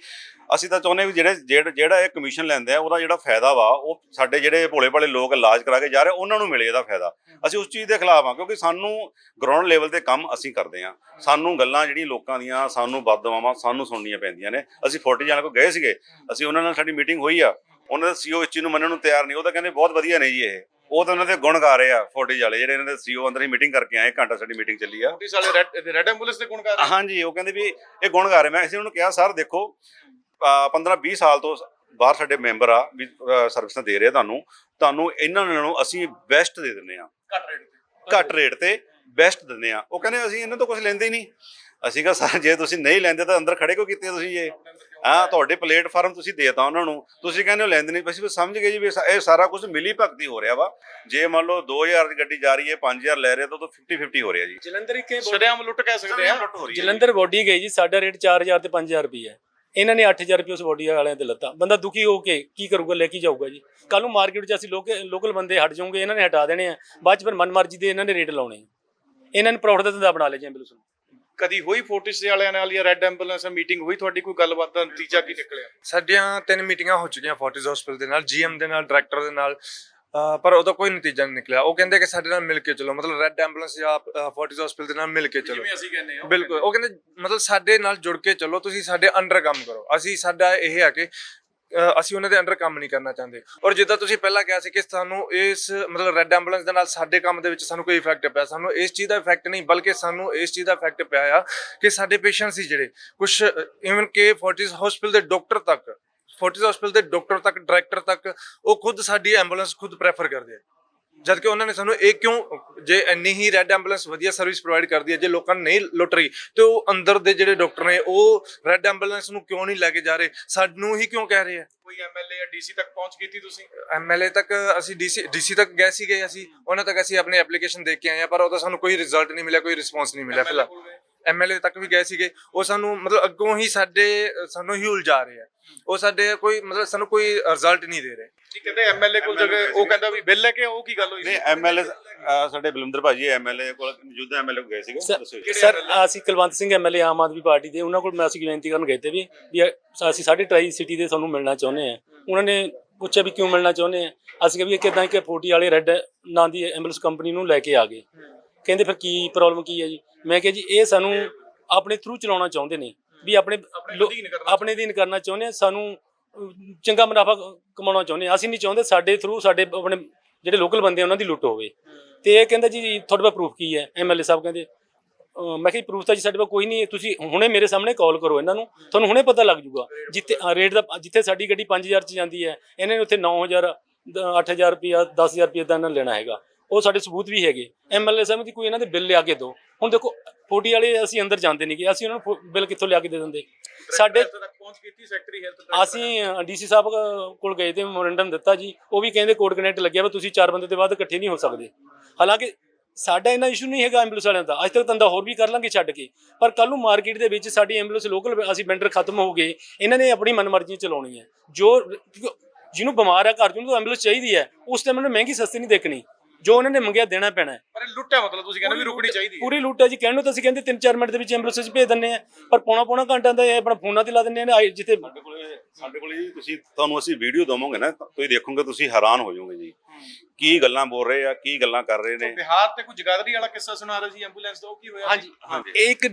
ਅਸੀਂ ਤਾਂ ਚਾਹੁੰਦੇ ਵੀ ਜਿਹੜੇ, ਜਿਹੜਾ- ਜਿਹੜਾ ਇਹ ਕਮਿਸ਼ਨ ਲੈਂਦੇ ਆ, ਉਹਦਾ ਜਿਹੜਾ ਫਾਇਦਾ ਵਾ, ਉਹ ਸਾਡੇ ਜਿਹੜੇ ਭੋਲੇ ਭਾਲੇ ਲੋਕ ਇਲਾਜ ਕਰਾ ਕੇ ਜਾ ਰਹੇ, ਉਹਨਾਂ ਨੂੰ ਮਿਲੇ ਇਹਦਾ ਫਾਇਦਾ। ਅਸੀਂ ਉਸ ਚੀਜ਼ ਦੇ ਖਿਲਾਫ ਆ ਕਿਉਂਕਿ ਸਾਨੂੰ ਗਰਾਊਂਡ ਲੈਵਲ ਤੇ ਕੰਮ ਅਸੀਂ ਕਰਦੇ ਆ ਸਾਨੂੰ ਗੱਲਾਂ ਜਿਹੜੀਆਂ ਲੋਕਾਂ ਦੀਆਂ, ਸਾਨੂੰ ਬਦਦੁਆਵਾਂ ਸਾਨੂੰ ਸੁਣਨੀਆਂ ਪੈਂਦੀਆਂ ਨੇ। ਅਸੀਂ ਫੋਟੀ ਜਾਣ ਕੋ ਗਏ ਸੀਗੇ, ਅਸੀਂ ਉਹਨਾਂ ਨਾਲ ਸਾਡੀ ਮੀਟਿੰਗ ਹੋਈ ਆ। ਉਹਨਾਂ ਦੇ ਸੀਓ ਇਸ ਚੀਜ਼ ਨੂੰ ਮੰਨਣ ਨੂੰ ਤਿਆਰ ਨਹੀਂ, ਉਹ ਤਾਂ ਕਹਿੰਦੇ ਬਹੁਤ ਵਧੀਆ ਨੇ ਜੀ ਇਹ। ਉਹ ਤਾਂ ਉਹਨਾਂ ਦੇ ਗੁਣ ਗਾ ਰਹੇ ਆ 40 ਵਾਲੇ ਜਿਹੜੇ ਇਹਨਾਂ ਦੇ ਸੀਓ ਅੰਦਰ ਹੀ ਮੀਟਿੰਗ ਕਰਕੇ ਆਏ ਘੰਟਾ ਸਾਡੀ ਮੀਟਿੰਗ ਚੱਲੀ ਆ। ਪੁਲਿਸ ਵਾਲੇ ਰੈਡ ਰੈਡ ਐਂਬੂਲੈਂਸ ਦੇ ਗੁਣ ਕਰ ਰਹੇ ਹਾਂਜੀ ਉਹ ਕਹਿੰਦੇ ਵੀ ਇਹ ਗੁਣ ਗਾ ਰਹੇ। ਮੈਂ ਅਸੀਂ ਉਹਨੂੰ ਕਿਹਾ ਸਰ ਦੇਖੋ 15 20 ਸਾਲ ਤੋਂ ਬਾਹਰ ਸਾਡੇ ਮੈਂਬਰ ਆ ਵੀ ਸਰਵਿਸਾਂ ਦੇ ਰਹੇ ਤੁਹਾਨੂੰ। ਤੁਹਾਨੂੰ ਇਹਨਾਂ ਨਾਲੋਂ ਅਸੀਂ ਬੈਸਟ ਦੇ ਦਿੰਦੇ ਆ। ਘੱਟ ਰੇਟ ਘੱਟ ਰੇਟ ਤੇ ਬੈਸਟ ਦਿੰਦੇ ਆ। ਉਹ ਕਹਿੰਦੇ ਅਸੀਂ ਇਹਨਾਂ ਤੋਂ ਕੁਝ ਲੈਂਦੇ ਹੀ ਨਹੀਂ। ਅਸੀਂ ਕਿਹਾ ਸਰ ਜੇ ਤੁਸੀਂ ਨਹੀਂ ਲੈਂਦੇ ਤਾਂ ਅੰਦਰ ਖੜੇ ਕੋ ਕੀਤੇ ਤੁਸੀਂ ਇਹ? ਹਾਂ ਤੁਹਾਡੇ ਪਲੇਟਫਾਰਮ ਤੁਸੀਂ ਦੇਤਾ ਉਹਨਾਂ ਨੂੰ। ਤੁਸੀਂ ਕਹਿੰਦੇ ਹੋ ਲੈਂਦੇ ਨਹੀਂ ਅਸੀਂ ਸਮਝ ਗਏ ਜੀ ਵੀ ਇਹ ਸਾਰਾ ਕੁਝ ਮਿਲੀ ਭਗਤੀ ਹੋ ਰਿਹਾ ਵਾ। ਜੇ ਮੰਨ ਲਓ 2000 ਦੀ ਗੱਡੀ ਜਾ ਰਹੀ ਹੈ 5000 ਲੈ ਰਹੇ ਤਾਂ ਉਹ 50 50 ਹੋ ਰਿਹਾ ਜੀ। ਜਲੰਧਰ ਇੱਕ ਸ਼ਰਿਆਮ ਲੁੱਟ ਕਹਿ ਸਕਦੇ ਆ। ਜਲੰਧਰ ਬੋਡੀ ਗਈ ਜੀ ਸਾਡਾ ਰੇਟ 4000 ਤੇ 5000 ਰੁਪਏ ਹੈ। ਇਹਨਾਂ ਨੇ 8000 ਰੁਪਏ ਉਸ ਬੋਡੀ ਵਾਲਿਆਂ ਤੇ ਲੱਤਾ। ਬੰਦਾ ਦੁਖੀ ਹੋ ਕੇ ਕੀ ਕਰੂਗਾ ਲੈ ਕੇ ਜਾਊਗਾ ਜੀ। ਕੱਲ ਨੂੰ ਮਾਰਕੀਟ 'ਚ ਅਸੀਂ ਲੋਕ ਲੋਕਲ ਬੰਦੇ ਹਟ ਜਾਓਗੇ ਇਹਨਾਂ ਨੇ ਹਟਾ ਦੇਣੇ ਆ। ਬਾਅਦ 'ਚ ਫਿਰ ਮਨਮਰਜ਼ੀ ਦੇ ਇਹਨਾਂ ਨੇ ਰੇਟ ਲਾਉਣੇ। ਇਹਨਾਂ ਨੇ ਪ੍ਰੋਫਿਟ ਦਾ ਧੰਦਾ ਬਣਾ ਲਿਆ ਜੀ ਨੂੰ। ਕਦੀ ਹੋਈ ਫੋਰਟਿਸ ਦੇ ਵਾਲਿਆਂ ਨਾਲ ਜਾਂ ਰੈਡ ਐਂਬੂਲੈਂਸ ਨਾਲ ਮੀਟਿੰਗ ਹੋਈ ਤੁਹਾਡੀ? ਕੋਈ ਗੱਲਬਾਤ ਦਾ ਨਤੀਜਾ ਕੀ ਨਿਕਲਿਆ? ਸਾਡੀਆਂ ਤਿੰਨ ਮੀਟਿੰਗਾਂ ਹੋ ਚੁੱਕੀਆਂ ਫੋਰਟਿਸ ਹਸਪੀਟਲ ਦੇ ਨਾਲ ਜੀਐਮ ਦੇ ਨਾਲ ਡਾਇਰੈਕਟਰ ਦੇ ਨਾਲ। ਪਰ ਉਹਦਾ ਕੋਈ ਨਤੀਜਾ ਨਹੀਂ ਨਿਕਲਿਆ। ਉਹ ਕਹਿੰਦੇ ਕਿ ਸਾਡੇ ਨਾਲ ਮਿਲ ਕੇ ਚਲੋ। ਮਤਲਬ ਰੈੱਡ ਐਂਬੂਲੈਂਸ ਜਾਂ ਫੋਰਟਿਸ ਹਸਪੀਟਲ ਦੇ ਨਾਲ ਮਿਲ ਕੇ ਚਲੋ। ਜਿਵੇਂ ਅਸੀਂ ਕਹਿੰਦੇ ਹਾਂ ਬਿਲਕੁਲ। ਉਹ ਕਹਿੰਦੇ ਮਤਲਬ ਸਾਡੇ ਨਾਲ ਜੁੜ ਕੇ ਚੱਲੋ ਤੁਸੀਂ ਸਾਡੇ ਅੰਡਰ ਕੰਮ ਕਰੋ। ਅਸੀਂ ਸਾਡਾ ਇਹ ਹੈ ਕਿ ਅਹ, ਅਸੀਂ ਉਹਨਾਂ ਦੇ ਅੰਡਰ ਕੰਮ ਨਹੀਂ ਕਰਨਾ ਚਾਹੁੰਦੇ। ਔਰ ਜਿੱਦਾਂ ਤੁਸੀਂ ਪਹਿਲਾਂ ਕਿਹਾ ਸੀ ਕਿ ਸਾਨੂੰ ਇਸ, ਮਤਲਬ ਰੈੱਡ ਐਂਬੂਲੈਂਸ ਦੇ ਨਾਲ ਸਾਡੇ ਕੰਮ ਦੇ ਵਿੱਚ ਸਾਨੂੰ ਕੋਈ ਇਫੈਕਟ ਪਿਆ। ਸਾਨੂੰ ਇਸ ਚੀਜ਼ ਦਾ ਇਫੈਕਟ ਨਹੀਂ, ਬਲਕਿ ਸਾਨੂੰ ਇਸ ਚੀਜ਼ ਦਾ ਇਫੈਕਟ ਪਿਆ ਆ ਕਿ ਸਾਡੇ ਪੇਸ਼ੈਂਟ ਸੀ ਜਿਹੜੇ ਕੁਝ ਇਵਨ ਕਿ ਫੋਰਟਿਸ ਹਸਪੀਟਲ ਦੇ ਡਾਕਟਰ ਤੱਕ, ਫੋਰਟਿਸ ਹਸਪੀਟਲ ਦੇ ਡਾਕਟਰ ਤੱਕ ਡਾਇਰੈਕਟਰ ਤੱਕ, ਉਹ ਖੁਦ ਸਾਡੀ ਐਂਬੂਲੈਂਸ ਖੁਦ ਪ੍ਰੈਫਰ ਕਰਦੇ ਆ। ਜਦ ਕਿ ਉਹਨਾਂ ਨੇ ਸਾਨੂੰ ਇਹ ਕਿਉਂ ਜੇ ਇੰਨੀ ਹੀ ਰੈੱਡ ਐਂਬੂਲੈਂਸ ਵਧੀਆ ਸਰਵਿਸ ਪ੍ਰੋਵਾਈਡ ਕਰਦੀ ਹੈ ਜੇ ਲੋਕਾਂ ਨੂੰ ਨਹੀਂ ਲੁੱਟ ਰਹੀ ਤੇ ਉਹ ਅੰਦਰ ਦੇ ਜਿਹੜੇ ਡਾਕਟਰ ਨੇ ਉਹ ਰੈੱਡ ਐਂਬੂਲੈਂਸ ਨੂੰ ਕਿਉਂ ਨਹੀਂ ਲੈ ਕੇ ਜਾ ਰਹੇ? ਸਾਨੂੰ ਹੀ ਕਿਉਂ ਕਹਿ ਰਹੇ ਆ? ਕੋਈ ਐਮਐਲਏ ਜਾਂ ਡੀਸੀ ਤੱਕ ਪਹੁੰਚ ਕੀਤੀ ਤੁਸੀਂ? ਐਮਐਲਏ ਤੱਕ ਅਸੀਂ ਡੀਸੀ ਡੀਸੀ ਤੱਕ ਗਏ ਸੀਗੇ ਅਸੀਂ ਉਹਨਾਂ ਤੱਕ ਅਸੀਂ ਆਪਣੀ ਐਪਲੀਕੇਸ਼ਨ ਦੇ ਕੇ ਆਏ ਆ ਪਰ ਉਹਦਾ ਸਾਨੂੰ ਕੋਈ ਰਿਜ਼ਲਟ ਨਹੀਂ ਮਿਲਿਆ ਕੋਈ ਰਿਸਪੌਂਸ ਨਹੀਂ ਮਿਲਿਆ ਫਿਲਹਾਲ। ਐਮਐਲਏ ਤੱਕ ਵੀ ਗਏ ਸੀਗੇ ਉਹ ਸਾਨੂੰ ਮਤਲਬ ਅੱਗੋਂ ਹੀ ਸਾਡੇ ਸਾਨੂੰ ਹੀ ਉਲਝਾ ਰਹੇ ਆ। ਉਹ ਸਾਡੇ ਕੋਈ ਮਤਲਬ ਸਾਨੂੰ ਕੋਈ ਰਿਜ਼ਲਟ ਨਹੀਂ ਦੇ ਰਹੇ। ਜੀ ਕਹਿੰਦੇ ਐਮਐਲਏ ਕੋਲ ਜਗ੍ਹਾ ਉਹ ਕਹਿੰਦਾ ਵੀ ਬਿੱਲ ਲੈ ਕੇ ਉਹ ਕੀ ਗੱਲ ਹੋਈ ਨਹੀਂ ਐਮਐਲਏ ਸਾਡੇ ਬਲਵਿੰਦਰ ਭਾਜੀ ਐਮਐਲਏ ਕੋਲ ਜੁੱਧ ਐਮਐਲਏ ਗਏ ਸੀਗੇ। ਸਰ- ਅਸੀਂ ਕੁਲਵੰਤ ਸਿੰਘ ਐਮਐਲਏ ਆਮ ਆਦਮੀ ਪਾਰਟੀ ਦੇ ਉਹਨਾਂ ਕੋਲ ਮੈਂ ਅਸੀਂ ਬੇਨਤੀ ਕਰਨ ਗਏ ਤੇ ਵੀ ਵੀ ਅਸੀਂ ਸਾਡੇ ਟਰਾਈ ਸਿਟੀ ਦੇ ਸਾਨੂੰ ਮਿਲਣਾ ਚਾਹੁੰਦੇ ਆ। ਉਹਨਾਂ ਨੇ ਪੁੱਛਿਆ ਵੀ ਕਿਉਂ ਮਿਲਣਾ ਚਾਹੁੰਦੇ ਆ? ਅਸੀਂ ਕਿਹਾ ਵੀ ਕਿਦਾਂ ਕਿ 40 ਵਾਲੇ ਰੈੱਡ ਨਾਂ ਦੀ ਐਂਬੂਲੈਂਸ ਕੰਪਨੀ ਨੂੰ ਲੈ ਕੇ ਆ ਗਏ। ਕਹਿੰਦੇ ਫਿਰ ਕੀ ਪ੍ਰੋਬਲਮ ਕੀ ਹੈ ਜੀ? ਮੈਂ ਕਿਹਾ ਜੀ ਇਹ ਸਾਨੂੰ ਆਪਣੇ ਥਰੂ ਚਲਾਉਣਾ ਚਾਹੁੰਦੇ ਨੇ ਵੀ ਆਪਣੇ ਆਪਣੇ ਅਧੀਨ ਕਰਨਾ ਚਾਹੁੰਦੇ ਆ ਸਾਨੂੰ ਚੰਗਾ ਮੁਨਾਫਾ ਕਮਾਉਣਾ ਚਾਹੁੰਦੇ ਆ। ਅਸੀਂ ਨਹੀਂ ਚਾਹੁੰਦੇ ਸਾਡੇ ਥਰੂ ਸਾਡੇ ਆਪਣੇ ਜਿਹੜੇ ਲੋਕਲ ਬੰਦੇ ਆ ਉਹਨਾਂ ਦੀ ਲੁੱਟ ਹੋਵੇ। ਤੇ ਇਹ ਕਹਿੰਦਾ ਜੀ ਤੁਹਾਡੇ ਕੋਲ ਪ੍ਰੂਫ ਕੀ ਹੈ? ਐਮਐਲਏ ਸਾਹਿਬ ਕਹਿੰਦੇ ਮੈਂ ਕਿਹਾ ਪ੍ਰੂਫ ਤਾਂ ਜੀ ਸਾਡੇ ਕੋਲ ਕੋਈ ਨਹੀਂ ਤੁਸੀਂ ਹੁਣੇ ਮੇਰੇ ਸਾਹਮਣੇ ਕਾਲ ਕਰੋ ਇਹਨਾਂ ਨੂੰ ਤੁਹਾਨੂੰ ਹੁਣੇ ਪਤਾ ਲੱਗ ਜੂਗਾ ਜਿੱਥੇ ਰੇਟ ਦਾ ਜਿੱਥੇ ਸਾਡੀ ਗੱਡੀ 5000 ਚ ਜਾਂਦੀ ਹੈ ਇਹਨਾਂ ਨੇ ਉੱਥੇ 9000 ਦ- 8000 ਰੁਪਿਆ 10000 ਰੁਪਿਆ ਦਾ ਇਹਨਾਂ ਲੈਣਾ ਹੈਗਾ। ਉਹ ਸਾਡੇ ਸਬੂਤ ਵੀ ਹੈਗੇ। ਐਮਐਲਏ ਸਾਹਿਬ ਦੀ ਕੋਈ ਇਹਨਾਂ ਦੇ ਬਿੱਲ ਲਿਆ ਕੇ ਦਿਓ ਹੁਣ ਦੇਖੋ ਫੋਟੀ ਵਾਲੇ ਅਸੀਂ ਅੰਦਰ ਜਾਂਦੇ ਨਹੀਂਗੇ ਅਸੀਂ ਉਹਨਾਂ ਨੂੰ ਬਿੱਲ ਕਿੱਥੋਂ ਲਿਆ ਕੇ ਦੇ ਦਿੰਦੇ? ਸਾਡੇ ਪਹੁੰਚ ਕੀਤੀ ਸੈਕਟਰੀ ਹੈਲਥ ਅਸੀਂ ਡੀਸੀ ਸਾਹਿਬ ਕ- ਕੋਲ ਗਏ ਤੇ ਮੈਮੋਰੰਡਮ ਦਿੱਤਾ ਜੀ। ਉਹ ਵੀ ਕਹਿੰਦੇ ਕੋਡ ਕਨੈਕਟ ਲੱਗਿਆ ਵਾ ਤੁਸੀਂ ਚਾਰ ਬੰਦੇ ਦੇ ਬਾਅਦ ਇਕੱਠੇ ਨਹੀਂ ਹੋ ਸਕਦੇ। ਹਾਲਾਂਕਿ ਸਾਡਾ ਇਹਨਾਂ ਇਸ਼ੂ ਨਹੀਂ ਹੈਗਾ ਐਂਬੂਲੈਂਸ ਵਾਲਿਆਂ ਦਾ। ਅੱਜ ਤੱਕ ਧੰਦਾ ਹੋਰ ਵੀ ਕਰ ਲਾਂਗੇ ਛੱਡ ਕੇ। ਪਰ ਕੱਲ ਨੂੰ ਮਾਰਕੀਟ ਦੇ ਵਿੱਚ ਸਾਡੀ ਐਂਬੂਲੈਂਸ ਲੋਕਲ ਅਸੀਂ ਵੈਂਡਰ ਖਤਮ ਹੋ ਗਏ। ਇਹਨਾਂ ਨੇ ਆਪਣੀ ਮਨਮਰਜ਼ੀ ਚਲਾਉਣੀ ਹੈ। ਜੋ ਜਿਹਨੂੰ ਬਿਮਾਰ ਹੈ ਘਰ ਜਿਹਨੂੰ ਐਂਬੂਲੈਂਸ ਚਾਹੀਦੀ ਹੈ। ਉਸ ਟਾਈਮ ਉਹਨੇ ਮਹਿੰਗੀ ਸਸਤੀ ਨਹੀਂ ਦੇਖਣੀ। ਜੋ ਉਹਨਾਂ ਨੇ ਮੰਗਿਆ ਦੇਣਾ ਪੈਣਾ ਹੈ। ਪਰ ਇਹ ਲੁੱਟਿਆ ਮਤਲਬ ਤੁਸੀਂ ਕਹਿੰਦੇ ਵੀ ਰੁਕਣੀ ਚਾਹੀਦੀ ਹੈ। ਪੂਰੀ ਲੁੱਟ ਹੈ ਜੀ। ਕਹਿਣ ਨੂੰ ਤਾਂ ਅਸੀਂ ਕਹਿੰਦੇ 3-4 ਮਿੰਟ ਦੇ ਵਿੱਚ ਐਂਬੂਲੈਂਸ ਚ ਭੇਜ ਦਿੰਨੇ ਆ ਪਰ ਪੌਣਾ ਪੌਣਾ ਘੰਟਾ ਦਾ ਇਹ ਆਪਣਾ ਫੋਨਾਂ ਤੇ ਲਾ ਦਿੰਨੇ ਆ ਜਿੱਥੇ ਸਾਡੇ ਕੋਲੇ ਸਾਡੇ ਕੋਲੇ ਜੀ ਤੁਸੀਂ ਤੁਹਾਨੂੰ ਅਸੀਂ ਵੀਡੀਓ ਦਵਾਂਗੇ ਨਾ। ਤੁਸੀਂ ਦੇਖੋਗੇ ਤੁਸੀਂ ਹੈਰਾਨ ਹੋ ਜਾਓਗੇ ਜੀ। ਕੀ ਗੱਲਾਂ ਬੋਲ ਰਹੇ ਆ ਕੀ ਗੱਲਾਂ ਕਰ ਰਹੇ ਨੇ। ਬਿਹਾਰ ਤੇ ਕੋਈ ਜਗਾਦਰੀ ਵਾਲਾ ਕਿੱਸਾ ਸੁਣਾ ਰਹੇ ਸੀ ਐਂਬੂਲੈਂਸ ਦਾ? ਉਹ ਕੀ ਹੋਇਆ? ਹਾਂਜੀ। ਇਹ ਇੱਕ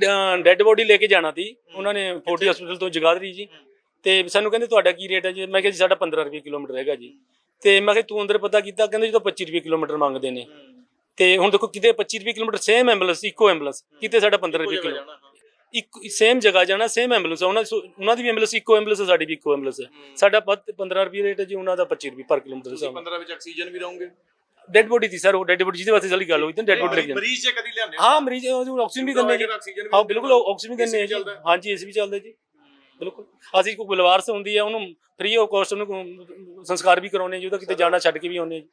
ਡੈੱਡ ਬੋਡੀ ਲੈ ਕੇ ਜਾਣਾ ਸੀ। ਉਹਨਾਂ ਨੇ ਫੋਰਟੀ ਹਸਪੀਟਲ ਤੋਂ ਜਗਾਦਰੀ ਜੀ। ਤੇ ਸਾਨੂੰ ਕਹਿੰਦੇ ਤੁਹਾਡਾ ਕੀ ਰੇਟ ਹੈ ਜੀ? ਮੈਂ ਕਿਹਾ ਜੀ ਸਾਡਾ 15 ਰੁਪਏ ਕਿਲੋਮੀਟਰ ਹੈਗਾ ਜੀ। ਤੇ ਮੈਂ ਕਿਹਾ ਤੂੰ ਅੰਦਰ ਪਤਾ ਕੀਤਾ ਕਹਿੰਦੇ ਜੀ ਤਾਂ 25 ਰੁਪਏ ਕਿਲੋਮੀਟਰ ਮੰਗਦੇ ਨੇ। ਤੇ ਹੁਣ ਦੇਖੋ ਕਿਤੇ 25 ਰੁਪਏ ਕਿਲੋਮੀਟਰ ਸੇਮ ਐਂਬੂਲੈਂਸ ਇੱਕੋ ਐਂਬੂਲੈਂਸ ਕਿਤੇ ਸਾਡਾ 15 ਰੁਪਏ ਕਿਲੋ ਇੱਕ ਸੇਮ ਜਗ੍ਹਾ ਜਾਣਾ ਸੇਮ ਐਂਬੂਲੈਂਸ ਉਹਨਾਂ ਉਹਨਾਂ ਦੀ ਵੀ ਐਂਬੂਲੈਂਸ ਇੱਕੋ ਐਂਬੂਲੈਂਸ ਹੈ ਸਾਡੀ ਵੀ ਇੱਕੋ ਐਂਬੂਲੈਂਸ ਹੈ। ਸਾਡਾ ਪੱਤ 15 ਰੁਪਏ ਰੇਟ ਹੈ ਜੀ ਉਹਨਾਂ ਦਾ 25 ਰੁਪਏ ਪਰ ਕਿਲੋਮੀਟਰ ਦੇ ਹਿਸਾਬ ਨਾਲ। 15 ਵਿੱਚ ਆਕਸੀਜਨ ਵੀ ਰਹੋਗੇ ਡੈਡ ਬੋਡੀ ਦੀ ਸਰ ਉਹ ਡੈਡ ਬੋਡੀ ਜਿਹਦੇ ਵਾਸਤੇ ਸਾਡੀ ਗੱਲ ਹੋਈ ਤਾਂ ਡੈਡ ਬੋਡੀ ਜਾਂਦੇ ਮਰੀਜ਼ ਜੇ ਕਦੀ ਲਿਆਉਂਦੇ ਹੋ? ਮਰੀਜ਼ ਆਕਸੀਜਨ ਵੀ ਵੀ ਹਾਂ ਬਿਲਕੁਲ। ਆਕਸੀਜਨ ਵੀ ਹੈ। ਹਾਂਜੀ ਏਸੀ ਵੀ ਚੱਲਦਾ ਜੀ। ਬਿਲਕੁਲ। ਅਸੀਂ ਕੋਈ ਬਲਵਾਰਸ ਹੁੰਦੀ ਹੈ ਉਹਨੂੰ ਫ੍ਰੀ ਆਫ ਕਾਸਟ ਉਹਨੂੰ ਸੰਸਕਾਰ ਵੀ ਕਰਾਉਨੇ ਜੀ ਉਹਦਾ ਕਿਤੇ ਜਾਣਾ ਛੱਡ ਕੇ ਵੀ ਆਉਨੇ ਜੀ।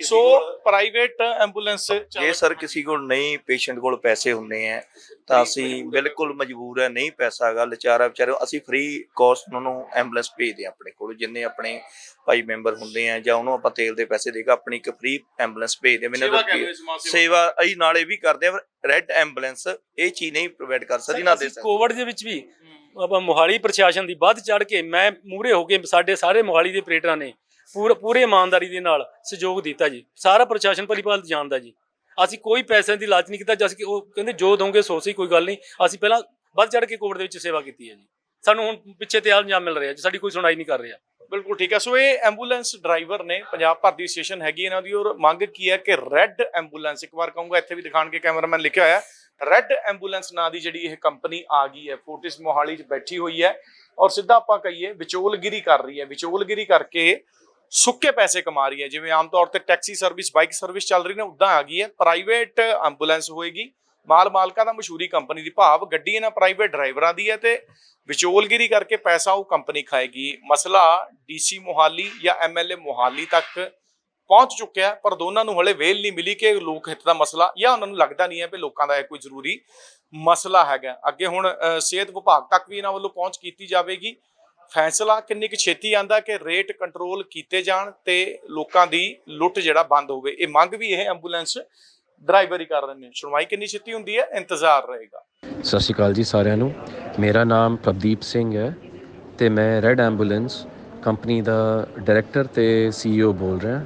ਸੋ ਪ੍ਰਾਈਵੇਟ ਐਂਬੂਲੈਂਸ ਜੇ ਸਰ ਕਿਸੇ ਕੋਲ ਨਹੀਂ ਪੇਸ਼ੈਂਟ ਕੋਲ ਪੈਸੇ ਹੁੰਦੇ ਆ ਤਾਂ ਅਸੀਂ ਬਿਲਕੁਲ ਮਜਬੂਰ ਹੈ ਨਹੀਂ ਪੈਸਾ ਹੈਗਾ ਵਿਚਾਰਾ ਵਿਚਾਰੇ ਅਸੀਂ ਫ੍ਰੀ ਕਾਸਟ ਉਹਨਾਂ ਨੂੰ ਐਂਬੂਲੈਂਸ ਭੇਜਦੇ ਹਾਂ ਆਪਣੇ ਕੋਲ ਜਿੰਨੇ ਆਪਣੇ ਭਾਈ ਮੈਂਬਰ ਹੁੰਦੇ ਆ ਜਾਂ ਉਹਨੂੰ ਆਪਾਂ ਤੇਲ ਦੇ ਪੈਸੇ ਦੇ ਕੇ ਆਪਣੀ ਇੱਕ ਫ੍ਰੀ ਐਂਬੂਲੈਂਸ ਭੇਜਦੇ। ਮੈਨੂੰ ਸੇਵਾ ਅਸੀਂ ਨਾਲੇ ਵੀ ਕਰਦੇ ਆ ਰੈੱਡ ਐਂਬੂਲੈਂਸ ਇਹ ਚੀਜ਼ ਨਹੀਂ ਪ੍ਰੋਵਾਈਡ ਕਰ ਸਕਦੀ ਨਾ ਦੇ ਸਕਦੀ। ਕੋਵਿਡ ਦੇ ਵਿੱਚ ਵੀ ਆਪਾਂ ਮੋਹਾਲੀ ਪ੍ਰਸ਼ਾਸਨ ਦੀ ਵੱਧ ਚੜ ਕੇ ਮੈਂ ਮੂਹਰੇ ਹੋ ਕੇ ਸਾਡੇ ਸਾਰੇ ਮੋਹਾਲੀ ਦੇ ਆਪਰੇਟਰਾਂ ਨੇ ਪੂਰਾ, ਪੂਰੇ ਇਮਾਨਦਾਰੀ ਦੇ ਨਾਲ ਸਹਿਯੋਗ ਦਿੱਤਾ ਜੀ। ਸਾਰਾ ਪ੍ਰਸ਼ਾਸਨ ਭਲੀਭਾਲ ਜਾਣਦਾ ਜੀ। ਅਸੀਂ ਕੋਈ ਪੈਸਿਆਂ ਦੀ ਲਾਲਚ ਨਹੀਂ ਕੀਤਾ, ਜਦ ਕਿ ਉਹ ਕਹਿੰਦੇ ਜੋ ਦੋਗੇ ਸੋ ਸਹੀ, ਕੋਈ ਗੱਲ ਨਹੀਂ। ਅਸੀਂ ਪਹਿਲਾਂ ਵੱਧ ਚੜ ਕੇ ਕੋਵਿਡ ਦੇ ਵਿੱਚ ਸੇਵਾ ਕੀਤੀ ਹੈ ਜੀ। ਸਾਨੂੰ ਹੁਣ ਪਿੱਛੇ ਤੇ ਇਲਜ਼ਾਮ ਮਿਲ ਰਿਹਾ ਜੀ, ਸਾਡੀ ਕੋਈ ਸੁਣਾਈ ਨਹੀਂ ਕਰ ਰਿਹਾ। ਬਿਲਕੁਲ ਠੀਕ ਹੈ। ਸੋ ਇਹ ਐਂਬੂਲੈਂਸ ਡਰਾਈਵਰ ਨੇ, ਪੰਜਾਬ ਭਰ ਦੀ ਸਟੇਸ਼ਨ ਹੈਗੀ ਇਹਨਾਂ ਦੀ, ਔਰ ਮੰਗ ਕੀ ਹੈ ਕਿ ਰੈੱਡ ਐਂਬੂਲੈਂਸ, ਇੱਕ ਵਾਰ ਕਹੂੰਗਾ, ਇੱਥੇ ਵੀ ਦਿਖਾਣ ਕੇ ਕੈਮਰਾਮੈਨ ਲਿਖਿਆ ਹੋਇਆ। ਰੈੱਡ ਐਂਬੂਲੈਂਸ ਨਾਂ ਦੀ ਜਿਹੜੀ ਇਹ ਕੰਪਨੀ ਆ ਗਈ ਹੈ, ਫੋਰਟਿਸ ਮੋਹਾਲੀ 'ਚ ਬੈਠੀ ਹੋਈ ਹੈ ਔਰ ਸਿੱਧਾ ਆਪਾਂ ਕਹੀਏ ਵਿਚੋਲਗਿਰੀ ਕਰ ਰਹੀ ਹੈ। ਵਿਚੋਲਗਿਰੀ ਕਰਕੇ ਸੁੱਕੇ ਪੈਸੇ ਕਮਾ ਰਹੀ ਹੈ। ਜਿਵੇਂ ਆਮ ਤੌਰ ਤੇ ਟੈਕਸੀ ਸਰਵਿਸ, ਬਾਈਕ ਸਰਵਿਸ ਚੱਲ ਰਹੀ ਨੇ, ਉਦਾਂ ਆ ਗਈ ਹੈ। ਪ੍ਰਾਈਵੇਟ ਐਂਬੂਲੈਂਸ ਹੋਏਗੀ। ਮਾਲ ਮਾਲਕਾਂ ਦਾ ਮਸ਼ਹੂਰੀ ਕੰਪਨੀ ਦੀ ਭਾਵ ਗੱਡੀ ਇਹਨਾਂ ਪ੍ਰਾਈਵੇਟ ਡਰਾਈਵਰਾਂ ਦੀ ਹੈ ਤੇ ਵਿਚੋਲਗਿਰੀ ਕਰਕੇ ਪੈਸਾ ਉਹ ਕੰਪਨੀ ਖਾਏਗੀ। ਮਸਲਾ ਡੀਸੀ ਮੋਹਾਲੀ ਜਾਂ ਐਮਐਲਏ ਮੋਹਾਲੀ ਤੱਕ ਪਹੁੰਚ ਚੁੱਕਿਆ ਪਰ ਦੋਨਾਂ ਨੂੰ ਹਲੇ ਵੇਲ ਨਹੀਂ ਮਿਲੀ ਕਿ ਲੋਕ ਹਿੱਤ ਦਾ ਮਸਲਾ, ਜਾਂ ਉਹਨਾਂ ਨੂੰ ਲੱਗਦਾ ਨਹੀਂ ਹੈ ਕਿ ਲੋਕਾਂ ਦਾ ਇਹ ਕੋਈ ਜ਼ਰੂਰੀ ਮਸਲਾ ਹੈਗਾ। ਅੱਗੇ ਹੁਣ ਸਿਹਤ ਵਿਭਾਗ ਤੱਕ ਵੀ ਇਹਨਾਂ ਵੱਲੋਂ ਪਹੁੰਚ ਕੀਤੀ ਜਾਵੇਗੀ। ਫੈਸਲਾ ਕਿੰਨੀ ਕੁ ਛੇਤੀ ਆਂਦਾ ਕਿ ਰੇਟ ਕੰਟਰੋਲ ਕੀਤੇ ਜਾਣ ਤੇ ਲੋਕਾਂ ਦੀ ਲੁੱਟ ਜਿਹੜਾ ਬੰਦ ਹੋਵੇ। ਇਹ ਮੰਗ ਵੀ ਇਹ ਐਂਬੂਲੈਂਸ ਡਰਾਈਵਰ ਹੀ ਕਰ ਰਹੇ ਨੇ। ਸੁਣਵਾਈ ਕਿੰਨੀ ਛੇਤੀ ਹੁੰਦੀ ਹੈ, ਇੰਤਜ਼ਾਰ ਰਹੇਗਾ। ਸਤਿ ਸ਼੍ਰੀ ਅਕਾਲ ਜੀ ਸਾਰਿਆਂ ਨੂੰ। ਮੇਰਾ ਨਾਮ ਪ੍ਰਦੀਪ ਸਿੰਘ ਹੈ ਤੇ ਮੈਂ ਰੈਡ ਐਂਬੂਲੈਂਸ ਕੰਪਨੀ ਦਾ ਡਾਇਰੈਕਟਰ ਤੇ ਸੀਈਓ ਬੋਲ ਰਿਹਾ।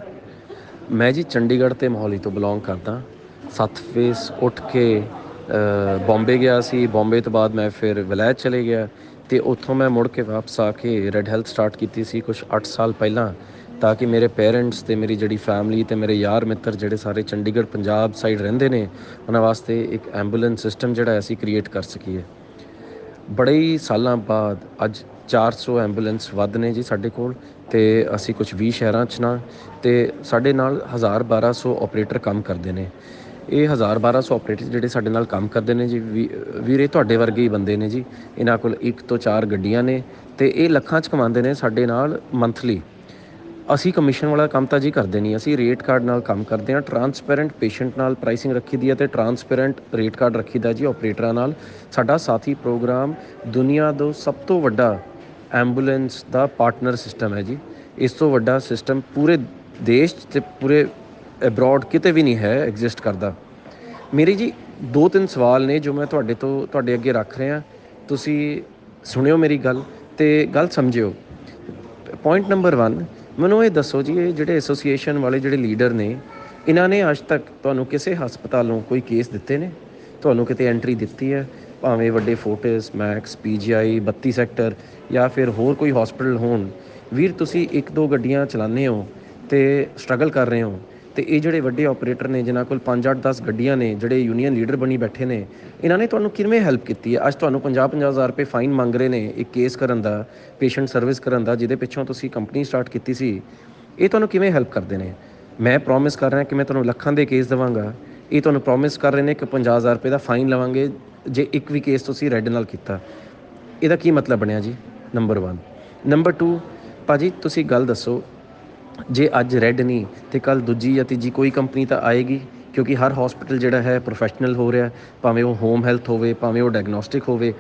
ਮੈਂ ਜੀ ਚੰਡੀਗੜ੍ਹ ਤੇ ਮੋਹਾਲੀ ਤੋਂ ਬਿਲੋਂਗ ਕਰਦਾ। ਸੱਤ ਫੇਸ ਉੱਠ ਕੇ ਅ, ਬੰਬੇ ਗਿਆ ਸੀ। ਬੰਬੇ ਤੋਂ ਬਾਅਦ ਮੈਂ ਫਿਰ ਵਿਲਾਇਤ ਚਲੇ ਗਿਆ ਤੇ ਉੱਥੋਂ ਮੈਂ ਮੁੜ ਕੇ ਵਾਪਸ ਆ ਕੇ ਰੈਡ ਹੈਲਥ ਸਟਾਰਟ ਕੀਤੀ ਸੀ ਕੁਝ 8 ਸਾਲ ਪਹਿਲਾਂ ਤਾਂ ਕਿ ਮੇਰੇ ਪੇਰੈਂਟਸ ਤੇ ਮੇਰੀ ਜਿਹੜੀ ਫੈਮਿਲੀ ਤੇ ਮੇਰੇ ਯਾਰ ਮਿੱਤਰ ਜਿਹੜੇ ਸਾਰੇ ਚੰਡੀਗੜ੍ਹ ਪੰਜਾਬ ਸਾਈਡ ਰਹਿੰਦੇ ਨੇ ਉਹਨਾਂ ਵਾਸਤੇ ਇੱਕ ਐਂਬੂਲੈਂਸ ਸਿਸਟਮ ਜਿਹੜਾ ਅਸੀਂ ਕ੍ਰੀਏਟ ਕਰ ਸਕੀਏ। ਬੜੇ ਹੀ ਸਾਲਾਂ ਬਾਅਦ ਅੱਜ 400 ਐਂਬੂਲੈਂਸ ਵੱਧ ਨੇ ਜੀ ਸਾਡੇ ਕੋਲ। ਅਤੇ ਅਸੀਂ ਕੁਛ ਵੀਹ ਸ਼ਹਿਰਾਂ 'ਚ ਨਾ ਅਤੇ ਸਾਡੇ ਨਾਲ ਹਜ਼ਾਰ ਬਾਰ੍ਹਾਂ ਸੌ ਆਪਰੇਟਰ ਕੰਮ ਕਰਦੇ ਨੇ। ਇਹ ਹਜ਼ਾਰ ਬਾਰ੍ਹਾਂ ਸੌ ਆਪਰੇਟਰ ਜਿਹੜੇ ਸਾਡੇ ਨਾਲ ਕੰਮ ਕਰਦੇ ਨੇ ਜੀ, ਵੀ- ਵੀਰੇ ਤੁਹਾਡੇ ਵਰਗੇ ਹੀ ਬੰਦੇ ਨੇ ਜੀ। ਇਹਨਾਂ ਕੋਲ ਇੱਕ ਤੋਂ ਚਾਰ ਗੱਡੀਆਂ ਨੇ ਅਤੇ ਇਹ ਲੱਖਾਂ 'ਚ ਕਮਾਉਂਦੇ ਨੇ ਸਾਡੇ ਨਾਲ ਮੰਥਲੀ ਅਸੀਂ ਕਮਿਸ਼ਨ ਵਾਲਾ ਕੰਮ ਤਾਂ ਜੀ ਕਰਦੇ ਨਹੀਂ, ਅਸੀਂ ਰੇਟ ਕਾਰਡ ਨਾਲ ਕੰਮ ਕਰਦੇ ਹਾਂ। ਟਰਾਂਸਪੇਰੈਂਟ ਪੇਸ਼ੈਂਟ ਨਾਲ ਪ੍ਰਾਈਸਿੰਗ ਰੱਖੀ ਦੀ ਹੈ ਤੇ ਟਰਾਂਸਪੇਰੈਂਟ ਰੇਟ ਕਾਰਡ ਰੱਖੀਦਾ ਜੀ ਆਪਰੇਟਰਾਂ ਨਾਲ। ਸਾਡਾ ਸਾਥੀ ਪ੍ਰੋਗਰਾਮ ਦੁਨੀਆ ਦਾ ਸਭ ਤੋਂ ਵੱਡਾ ਐਂਬੂਲੈਂਸ ਦਾ ਪਾਰਟਨਰ ਸਿਸਟਮ ਹੈ ਜੀ। ਇਸ ਤੋਂ ਵੱਡਾ ਸਿਸਟਮ ਪੂਰੇ ਦੇਸ਼ 'ਚ ਤੇ ਪੂਰੇ ਅਬਰੋਡ ਕਿਤੇ ਵੀ ਨਹੀਂ ਹੈ ਐਗਜ਼ਿਸਟ ਕਰਦਾ। ਮੇਰੇ ਜੀ ਦੋ ਤਿੰਨ ਸਵਾਲ ਨੇ ਜੋ ਮੈਂ ਤੁਹਾਡੇ ਤੋਂ, ਤੁਹਾਡੇ ਅੱਗੇ ਰੱਖ ਰਿਹਾ। ਤੁਸੀਂ ਸੁਣਿਓ ਮੇਰੀ ਗੱਲ ਤੇ ਗੱਲ ਸਮਝਿਓ। ਪੁਆਇੰਟ ਨੰਬਰ 1 ਮੈਨੂੰ ਇਹ ਦੱਸੋ ਜੀ, ਇਹ ਜਿਹੜੇ ਐਸੋਸੀਏਸ਼ਨ ਵਾਲੇ ਜਿਹੜੇ ਲੀਡਰ ਨੇ, ਇਹਨਾਂ ਨੇ ਅੱਜ ਤੱਕ ਤੁਹਾਨੂੰ ਕਿਸੇ ਹਸਪਤਾਲੋਂ ਕੋਈ ਕੇਸ ਦਿੱਤੇ ਨੇ? ਤੁਹਾਨੂੰ ਕਿਤੇ ਐਂਟਰੀ ਦਿੱਤੀ ਹੈ? ਭਾਵੇਂ ਵੱਡੇ ਫੋਰਟਿਸ ਮੈਕਸ ਪੀਜੀਆਈ 32 ਸੈਕਟਰ ਜਾਂ ਫਿਰ ਹੋਰ ਕੋਈ ਹਸਪੀਟਲ ਹੋਣ, ਵੀਰ ਤੁਸੀਂ ਇੱਕ ਦੋ ਗੱਡੀਆਂ ਚਲਾਉਂਦੇ ਹੋ ਤੇ ਸਟਰਗਲ ਕਰ ਰਹੇ ਹੋ ਤੇ ਇਹ ਜਿਹੜੇ ਵੱਡੇ ਆਪਰੇਟਰ ਨੇ, ਜਿਨ੍ਹਾਂ ਕੋਲ 5 8 10 ਗੱਡੀਆਂ ਨੇ, ਜਿਹੜੇ ਯੂਨੀਅਨ ਲੀਡਰ ਬਣੀ ਬੈਠੇ ਨੇ, ਇਹਨਾਂ ਨੇ ਤੁਹਾਨੂੰ ਕਿਵੇਂ ਹੈਲਪ ਕੀਤੀ? ਹੈ ਅੱਜ ਤੁਹਾਨੂੰ 50 50000 ਰੁਪਏ ਫਾਈਨ ਮੰਗ ਰਹੇ ਨੇ ਇੱਕ ਕੇਸ ਕਰਨ ਦਾ ਪੇਸ਼ੈਂਟ ਸਰਵਿਸ ਕਰਨ ਦਾ, ਜਿਹਦੇ ਪਿੱਛੋਂ ਤੁਸੀਂ ਕੰਪਨੀ ਸਟਾਰਟ ਕੀਤੀ ਸੀ। ਇਹ ਤੁਹਾਨੂੰ ਕਿਵੇਂ ਹੈਲਪ ਕਰਦੇ ਨੇ? ਮੈਂ ਪ੍ਰੋਮਿਸ ਕਰ ਰਿਹਾ ਕਿ ਮੈਂ ਤੁਹਾਨੂੰ ਲੱਖਾਂ ਦੇ ਕੇਸ ਦੇਵਾਂਗਾ। ਇਹ ਤੁਹਾਨੂੰ ਪ੍ਰੋਮਿਸ ਕਰ ਰਹੇ ਨੇ ਕਿ 50000 ਰੁਪਏ ਦਾ ਫਾਈਨ ਲਵਾਂਗੇ। ਜੇ ਇੱਕ ਵੀ ਕੇਸ ਤੁਸੀਂ ਰੈੱਡ ਨਾਲ ਕੀਤਾ, ਇਹਦਾ ਕੀ ਮਤਲਬ ਬਣਿਆ ਜੀ? ਨੰਬਰ 1 ਨੰਬਰ 2 ਭਾਜੀ ਤੁਸੀਂ ਗੱਲ ਦੱਸੋ, ਜੇ ਅੱਜ ਰੈੱਡ ਨਹੀਂ ਤੇ ਕੱਲ ਦੂਜੀ ਜਾਂ ਤੀਜੀ ਕੋਈ ਕੰਪਨੀ ਤਾਂ ਆਏਗੀ? ਕਿਉਂਕਿ ਹਰ ਹਸਪੀਟਲ ਜਿਹੜਾ ਹੈ ਪ੍ਰੋਫੈਸ਼ਨਲ ਹੋ ਰਿਹਾ, ਭਾਵੇਂ ਉਹ ਹੋਮ ਹੈਲਥ ਹੋਵੇ, ਭਾਵੇਂ ਉਹ ਡਾਇਗਨੋਸਟਿਕ ਹੋਵੇ।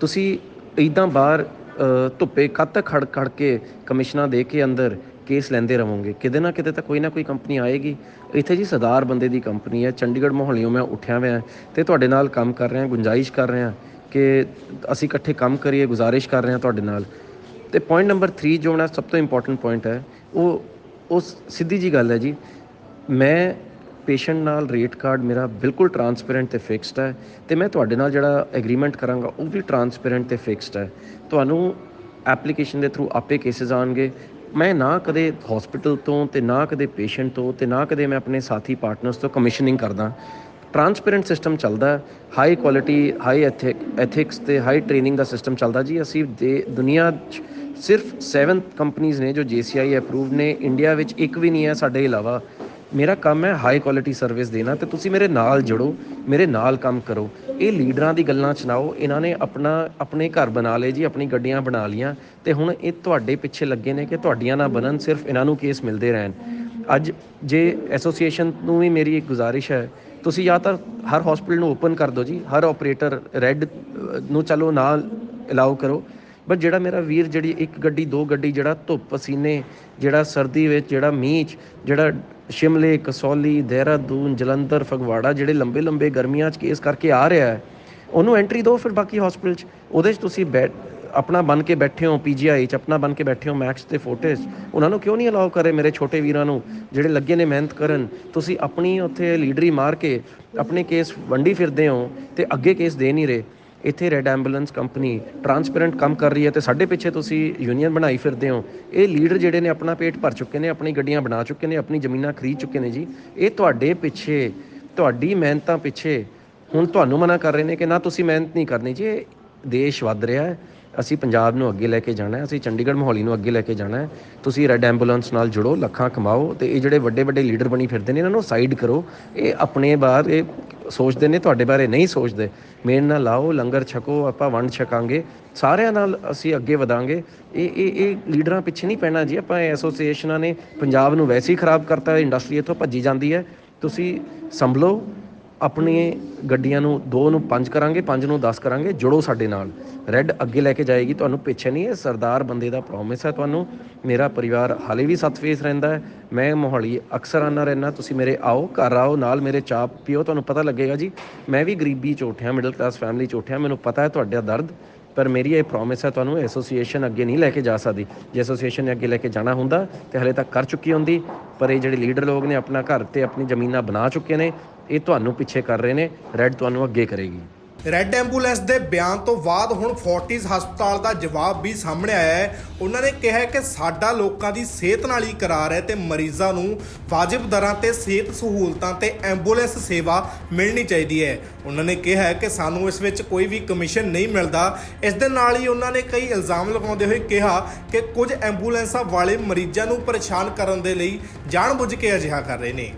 ਤੁਸੀਂ ਇਦਾਂ ਬਾਹਰ ਧੁੱਪੇ ਕਦ ਖੜ ਖੜ ਕੇ ਕਮਿਸ਼ਨਾਂ ਦੇ ਕੇ ਅੰਦਰ ਕੇਸ ਲੈਂਦੇ ਰਹੋਗੇ। ਕਿਤੇ ਨਾ ਕਿਤੇ ਤਾਂ ਕੋਈ ਨਾ ਕੋਈ ਕੰਪਨੀ ਆਏਗੀ। ਇੱਥੇ ਜੀ ਸਰਦਾਰ ਬੰਦੇ ਦੀ ਕੰਪਨੀ ਹੈ, ਚੰਡੀਗੜ੍ਹ ਮੁਹੱਲਿਓਂ ਮੈਂ ਉੱਠਿਆ ਹੋਇਆ ਤੇ ਤੁਹਾਡੇ ਨਾਲ ਕੰਮ ਕਰ ਰਿਹਾ, ਗੁੰਜਾਇਸ਼ ਕਰ ਰਿਹਾ ਕਿ ਅਸੀਂ ਇਕੱਠੇ ਕੰਮ ਕਰੀਏ, ਗੁਜ਼ਾਰਿਸ਼ ਕਰ ਰਹੇ ਹਾਂ ਤੁਹਾਡੇ ਨਾਲ। ਤੇ ਪੁਆਇੰਟ ਨੰਬਰ 3 ਜੋ ਨਾ ਸਭ ਤੋਂ ਇੰਪੋਰਟੈਂਟ ਪੁਆਇੰਟ ਹੈ, ਉਹ ਉਸ ਸਿੱਧੀ ਜੀ ਗੱਲ ਹੈ ਜੀ। ਮੈਂ ਪੇਸ਼ੈਂਟ ਨਾਲ ਰੇਟ ਕਾਰਡ ਮੇਰਾ ਬਿਲਕੁਲ ਟਰਾਂਸਪੇਰੈਂਟ ਤੇ ਫਿਕਸਡ ਹੈ ਤੇ ਮੈਂ ਤੁਹਾਡੇ ਨਾਲ ਜਿਹੜਾ ਐਗਰੀਮੈਂਟ ਕਰਾਂਗਾ, ਉਹ ਵੀ ਟਰਾਂਸਪੇਰੈਂਟ ਤੇ ਫਿਕਸਡ ਹੈ। ਤੁਹਾਨੂੰ ਐਪਲੀਕੇਸ਼ਨ ਦੇ ਥਰੂ ਆਪੇ ਕੇਸਿਸ ਆਣਗੇ ਮੈਂ ਨਾ ਕਦੇ ਹਸਪੀਟਲ ਤੋਂ ਤੇ ਨਾ ਕਦੇ ਪੇਸ਼ੈਂਟ ਤੋਂ ਤੇ ਨਾ ਕਦੇ ਮੈਂ ਆਪਣੇ ਸਾਥੀ ਪਾਰਟਨਰਸ ਤੋਂ ਕਮਿਸ਼ਨਿੰਗ ਕਰਦਾ। ਟਰਾਂਸਪੇਰੈਂਟ ਸਿਸਟਮ ਚੱਲਦਾ high quality high ethic ethics ਤੇ ਹਾਈ ਟ੍ਰੇਨਿੰਗ ਦਾ ਸਿਸਟਮ ਚੱਲਦਾ ਜੀ। ਅਸੀਂ ਦੇ ਦੁਨੀਆ 'ਚ ਸਿਰਫ 7 ਕੰਪਨੀਆਂ ਨੇ ਜੋ JCI ਅਪਰੂਵਡ ਨੇ। ਇੰਡੀਆ ਵਿੱਚ ਇੱਕ ਵੀ ਨਹੀਂ ਹੈ ਸਾਡੇ ਇਲਾਵਾ। ਮੇਰਾ ਕੰਮ ਹੈ ਹਾਈ ਕੁਆਲਿਟੀ ਸਰਵਿਸ ਦੇਣਾ ਤੇ ਤੁਸੀਂ ਮੇਰੇ ਨਾਲ ਜੁੜੋ, ਮੇਰੇ ਨਾਲ ਕੰਮ ਕਰੋ। ਇਹ ਲੀਡਰਾਂ ਦੀ ਗੱਲਾਂ ਸੁਣਾਓ, ਇਹਨਾਂ ਨੇ ਆਪਣਾ, ਆਪਣੇ ਘਰ ਬਣਾ ਲਏ ਜੀ, ਆਪਣੀ ਗੱਡੀਆਂ ਬਣਾ ਲੀਆਂ ਤੇ ਹੁਣ ਇਹ ਤੁਹਾਡੇ ਪਿੱਛੇ ਲੱਗੇ ਨੇ ਕਿ ਤੁਹਾਡੀਆਂ ਨਾ ਬਣਨ, ਸਿਰਫ ਇਹਨਾਂ ਨੂੰ ਕੇਸ ਮਿਲਦੇ ਰਹਿਣ। ਅੱਜ ਜੇ ਐਸੋਸੀਏਸ਼ਨ ਨੂੰ ਵੀ ਮੇਰੀ ਇੱਕ ਗੁਜ਼ਾਰਿਸ਼ ਹੈ, ਤੁਸੀਂ ਜਾਂ ਤਾਂ ਹਰ ਹਸਪੀਟਲ ਨੂੰ ਓਪਨ ਕਰ ਦਿਓ ਜੀ, ਹਰ ਆਪਰੇਟਰ ਰੈੱਡ ਨੂੰ ਚਲੋ ਨਾ ਅਲਾਉ ਕਰੋ। ਬਟ ਜਿਹੜਾ ਮੇਰਾ ਵੀਰ ਜਿਹੜੀ ਇੱਕ ਗੱਡੀ, ਦੋ ਗੱਡੀ, ਜਿਹੜਾ ਧੁੱਪ, ਪਸੀਨੇ, ਜਿਹੜਾ ਸਰਦੀ ਵਿੱਚ, ਜਿਹੜਾ ਮੀਂਹ ਜਿਹੜਾ ਸ਼ਿਮਲੇ, ਕਸੌਲੀ, ਦੇਹਰਾਦੂਨ, ਜਲੰਧਰ, ਫਗਵਾੜਾ ਜਿਹੜੇ ਲੰਬੇ ਲੰਬੇ ਗਰਮੀਆਂ 'ਚ ਕੇਸ ਕਰਕੇ ਆ ਰਿਹਾ ਹੈ, ਉਹਨੂੰ ਐਂਟਰੀ ਦਿਓ ਫਿਰ ਬਾਕੀ ਹਸਪੀਟਲ 'ਚ। ਉਹਦੇ 'ਚ ਤੁਸੀਂ ਬੈ ਆਪਣਾ ਬਣ ਕੇ ਬੈਠੇ ਹੋ ਪੀਜੀਆਈ 'ਚ ਆਪਣਾ ਬਣ ਕੇ ਬੈਠੇ ਹੋ ਮੈਕਸ ਤੇ ਫੋਟੇਸ ਉਹਨਾਂ ਨੂੰ ਕਿਉਂ ਨਹੀਂ ਅਲਾਉ ਕਰੇ ਮੇਰੇ ਛੋਟੇ ਵੀਰਾਂ ਨੂੰ, ਜਿਹੜੇ ਲੱਗੇ ਨੇ ਮਿਹਨਤ ਕਰਨ? ਤੁਸੀਂ ਆਪਣੀ ਉੱਥੇ ਲੀਡਰੀ ਮਾਰ ਕੇ ਆਪਣੇ ਕੇਸ ਵੰਡੀ ਫਿਰਦੇ ਹੋ ਤੇ ਅੱਗੇ ਕੇਸ ਦੇ ਨਹੀਂ ਰਹੇ। ਇੱਥੇ ਰੈੱਡ ਐਂਬੂਲੈਂਸ ਕੰਪਨੀ ਟਰਾਂਸਪੇਰੈਂਟ ਕੰਮ ਕਰ ਰਹੀ ਹੈ ਤੇ ਸਾਡੇ ਪਿੱਛੇ ਤੁਸੀਂ ਯੂਨੀਅਨ ਬਣਾਈ ਫਿਰਦੇ ਹੋ। ਇਹ ਲੀਡਰ ਜਿਹੜੇ ਨੇ ਆਪਣਾ ਪੇਟ ਭਰ ਚੁੱਕੇ ਨੇ, ਆਪਣੀ ਗੱਡੀਆਂ ਬਣਾ ਚੁੱਕੇ ਨੇ, ਆਪਣੀ ਜ਼ਮੀਨਾਂ ਖਰੀਦ ਚੁੱਕੇ ਨੇ ਜੀ। ਇਹ ਤੁਹਾਡੇ ਪਿੱਛੇ, ਤੁਹਾਡੀ ਮਿਹਨਤਾਂ ਪਿੱਛੇ ਹੁਣ ਤੁਹਾਨੂੰ ਮਨਾ ਕਰ ਰਹੇ ਨੇ ਕਿ ਨਾ ਤੁਸੀਂ ਮਿਹਨਤ ਨਹੀਂ ਕਰਨੀ ਜੀ। ਇਹ ਦੇਸ਼ ਵੱਧ ਰਿਹਾ ਹੈ, ਅਸੀਂ ਪੰਜਾਬ ਨੂੰ ਅੱਗੇ ਲੈ ਕੇ ਜਾਣਾ ਹੈ, ਅਸੀਂ ਚੰਡੀਗੜ੍ਹ ਮੋਹਾਲੀ ਨੂੰ ਅੱਗੇ ਲੈ ਕੇ ਜਾਣਾ ਹੈ, ਤੁਸੀਂ ਰੈੱਡ ਐਂਬੂਲੈਂਸ ਨਾਲ ਜੁੜੋ, ਲੱਖਾਂ ਕਮਾਓ ਤੇ ਇਹ ਜਿਹੜੇ ਵੱਡੇ ਵੱਡੇ ਲੀਡਰ ਬਣੀ ਫਿਰਦੇ ਨੇ, ਇਹਨਾਂ ਨੂੰ ਸਾਈਡ ਕਰੋ। ਇਹ ਆਪਣੇ ਬਾਅਦ ਇਹ ਸੋਚਦੇ ਨੇ, ਤੁਹਾਡੇ ਬਾਰੇ ਨਹੀਂ ਸੋਚਦੇ। ਮੇਨ ਨਾਲ ਲਾਓ, ਲੰਗਰ ਛਕੋ, ਆਪਾਂ ਵੰਡ ਛਕਾਂਗੇ। ਸਾਰਿਆਂ ਨਾਲ ਅਸੀਂ ਅੱਗੇ ਵਧਾਂਗੇ। ਇਹ ਇਹ ਇਹ ਲੀਡਰਾਂ ਪਿੱਛੇ ਨਹੀਂ ਪੈਣਾ ਜੀ, ਆਪਾਂ ਐਸੋਸੀਏਸ਼ਨਾਂ ਨੇ ਪੰਜਾਬ ਨੂੰ ਵੈਸੇ ਹੀ ਖਰਾਬ ਕਰਤਾ, ਇੰਡਸਟਰੀ ਇੱਥੋਂ ਭੱਜੀ ਜਾਂਦੀ ਹੈ। ਤੁਸੀਂ ਸੰਭਲੋ ਆਪਣੇ ਗੱਡੀਆਂ ਨੂੰ 2 ਨੂੰ 5 ਕਰਾਂਗੇ 5 ਨੂੰ 10 ਕਰਾਂਗੇ, ਜੁੜੋ ਸਾਡੇ ਨਾਲ। ਰੈੱਡ ਅੱਗੇ ਲੈ ਕੇ ਜਾਏਗੀ, ਤੁਹਾਨੂੰ ਪਿੱਛੇ ਨਹੀਂ ਇਹ ਸਰਦਾਰ ਬੰਦੇ ਦਾ ਪ੍ਰੋਮਿਸ ਹੈ ਤੁਹਾਨੂੰ। ਮੇਰਾ ਪਰਿਵਾਰ ਹਾਲੇ ਵੀ ਸੱਤ ਫੇਸ ਰਹਿੰਦਾ ਹੈ। ਮੈਂ ਮੋਹਾਲੀ ਅਕਸਰ ਆਉਣਾ ਰਹਿਣਾ ਤੁਸੀਂ ਮੇਰੇ ਆਓ, ਘਰ ਆਓ, ਨਾਲ ਮੇਰੇ ਚਾਹ ਪੀਓ, ਤੁਹਾਨੂੰ ਪਤਾ ਲੱਗੇਗਾ ਜੀ। ਮੈਂ ਵੀ ਗਰੀਬੀ ਚ ਉੱਠਿਆ ਮਿਡਲ ਕਲਾਸ ਫੈਮਿਲੀ ਚ ਉੱਠਿਆ, ਮੈਨੂੰ ਪਤਾ ਹੈ ਤੁਹਾਡਾ ਦਰਦ, ਪਰ ਮੇਰੀ ਇਹ ਪ੍ਰੋਮਿਸ ਹੈ ਤੁਹਾਨੂੰ ਐਸੋਸੀਏਸ਼ਨ ਅੱਗੇ ਨਹੀਂ ਲੈ ਕੇ ਜਾ ਸਕਦੀ। ਜੇ ਐਸੋਸੀਏਸ਼ਨ ਨੇ ਅੱਗੇ ਲੈ ਕੇ ਜਾਣਾ ਹੁੰਦਾ, ਤੇ ਹਲੇ ਤੱਕ ਕਰ ਚੁੱਕੀ ਹੁੰਦੀ, ਪਰ ਇਹ ਜਿਹੜੇ ਲੀਡਰ ਲੋਕ ਨੇ, ਆਪਣਾ ਘਰ ਤੇ ਆਪਣੀ ਜ਼ਮੀਨਾਂ ਬਣਾ ਚੁੱਕੇ ਨੇ ਇਹ ਤੁਹਾਨੂੰ ਪਿੱਛੇ ਕਰ ਰਹੇ ਨੇ ਰੈੱਡ ਤੁਹਾਨੂੰ ਅੱਗੇ ਕਰੇਗੀ। ਰੈੱਡ ਐਂਬੂਲੈਂਸ ਦੇ ਬਿਆਨ ਤੋਂ ਬਾਅਦ ਹੁਣ ਫੋਰਟਿਸ ਹਸਪਤਾਲ ਦਾ ਜਵਾਬ ਵੀ ਸਾਹਮਣੇ ਆਇਆ ਹੈ। ਉਹਨਾਂ ਨੇ ਕਿਹਾ ਹੈ ਕਿ ਸਾਡਾ ਲੋਕਾਂ ਦੀ ਸਿਹਤ ਨਾਲ ਹੀ ਕਰਾਰ ਹੈ ਤੇ ਮਰੀਜ਼ਾਂ ਨੂੰ ਵਾਜਿਬ ਦਰਾਂ ਤੇ ਸਿਹਤ ਸਹੂਲਤਾਂ ਤੇ ਐਂਬੂਲੈਂਸ ਸੇਵਾ ਮਿਲਣੀ ਚਾਹੀਦੀ ਹੈ। ਉਹਨਾਂ ਨੇ ਕਿਹਾ ਹੈ ਕਿ ਸਾਨੂੰ ਇਸ ਵਿੱਚ ਕੋਈ ਵੀ ਕਮਿਸ਼ਨ ਨਹੀਂ ਮਿਲਦਾ। ਇਸ ਦੇ ਨਾਲ ਹੀ ਉਹਨਾਂ ਨੇ ਕਈ ਇਲਜ਼ਾਮ ਲਗਾਉਂਦੇ ਹੋਏ ਕਿਹਾ ਕਿ ਕੁਝ ਐਂਬੂਲੈਂਸਾਂ ਵਾਲੇ ਮਰੀਜ਼ਾਂ ਨੂੰ ਪਰੇਸ਼ਾਨ ਕਰਨ ਦੇ ਲਈ ਜਾਣਬੁੱਝ ਕੇ ਅਜਿਹਾ ਕਰ ਰਹੇ ਨੇ।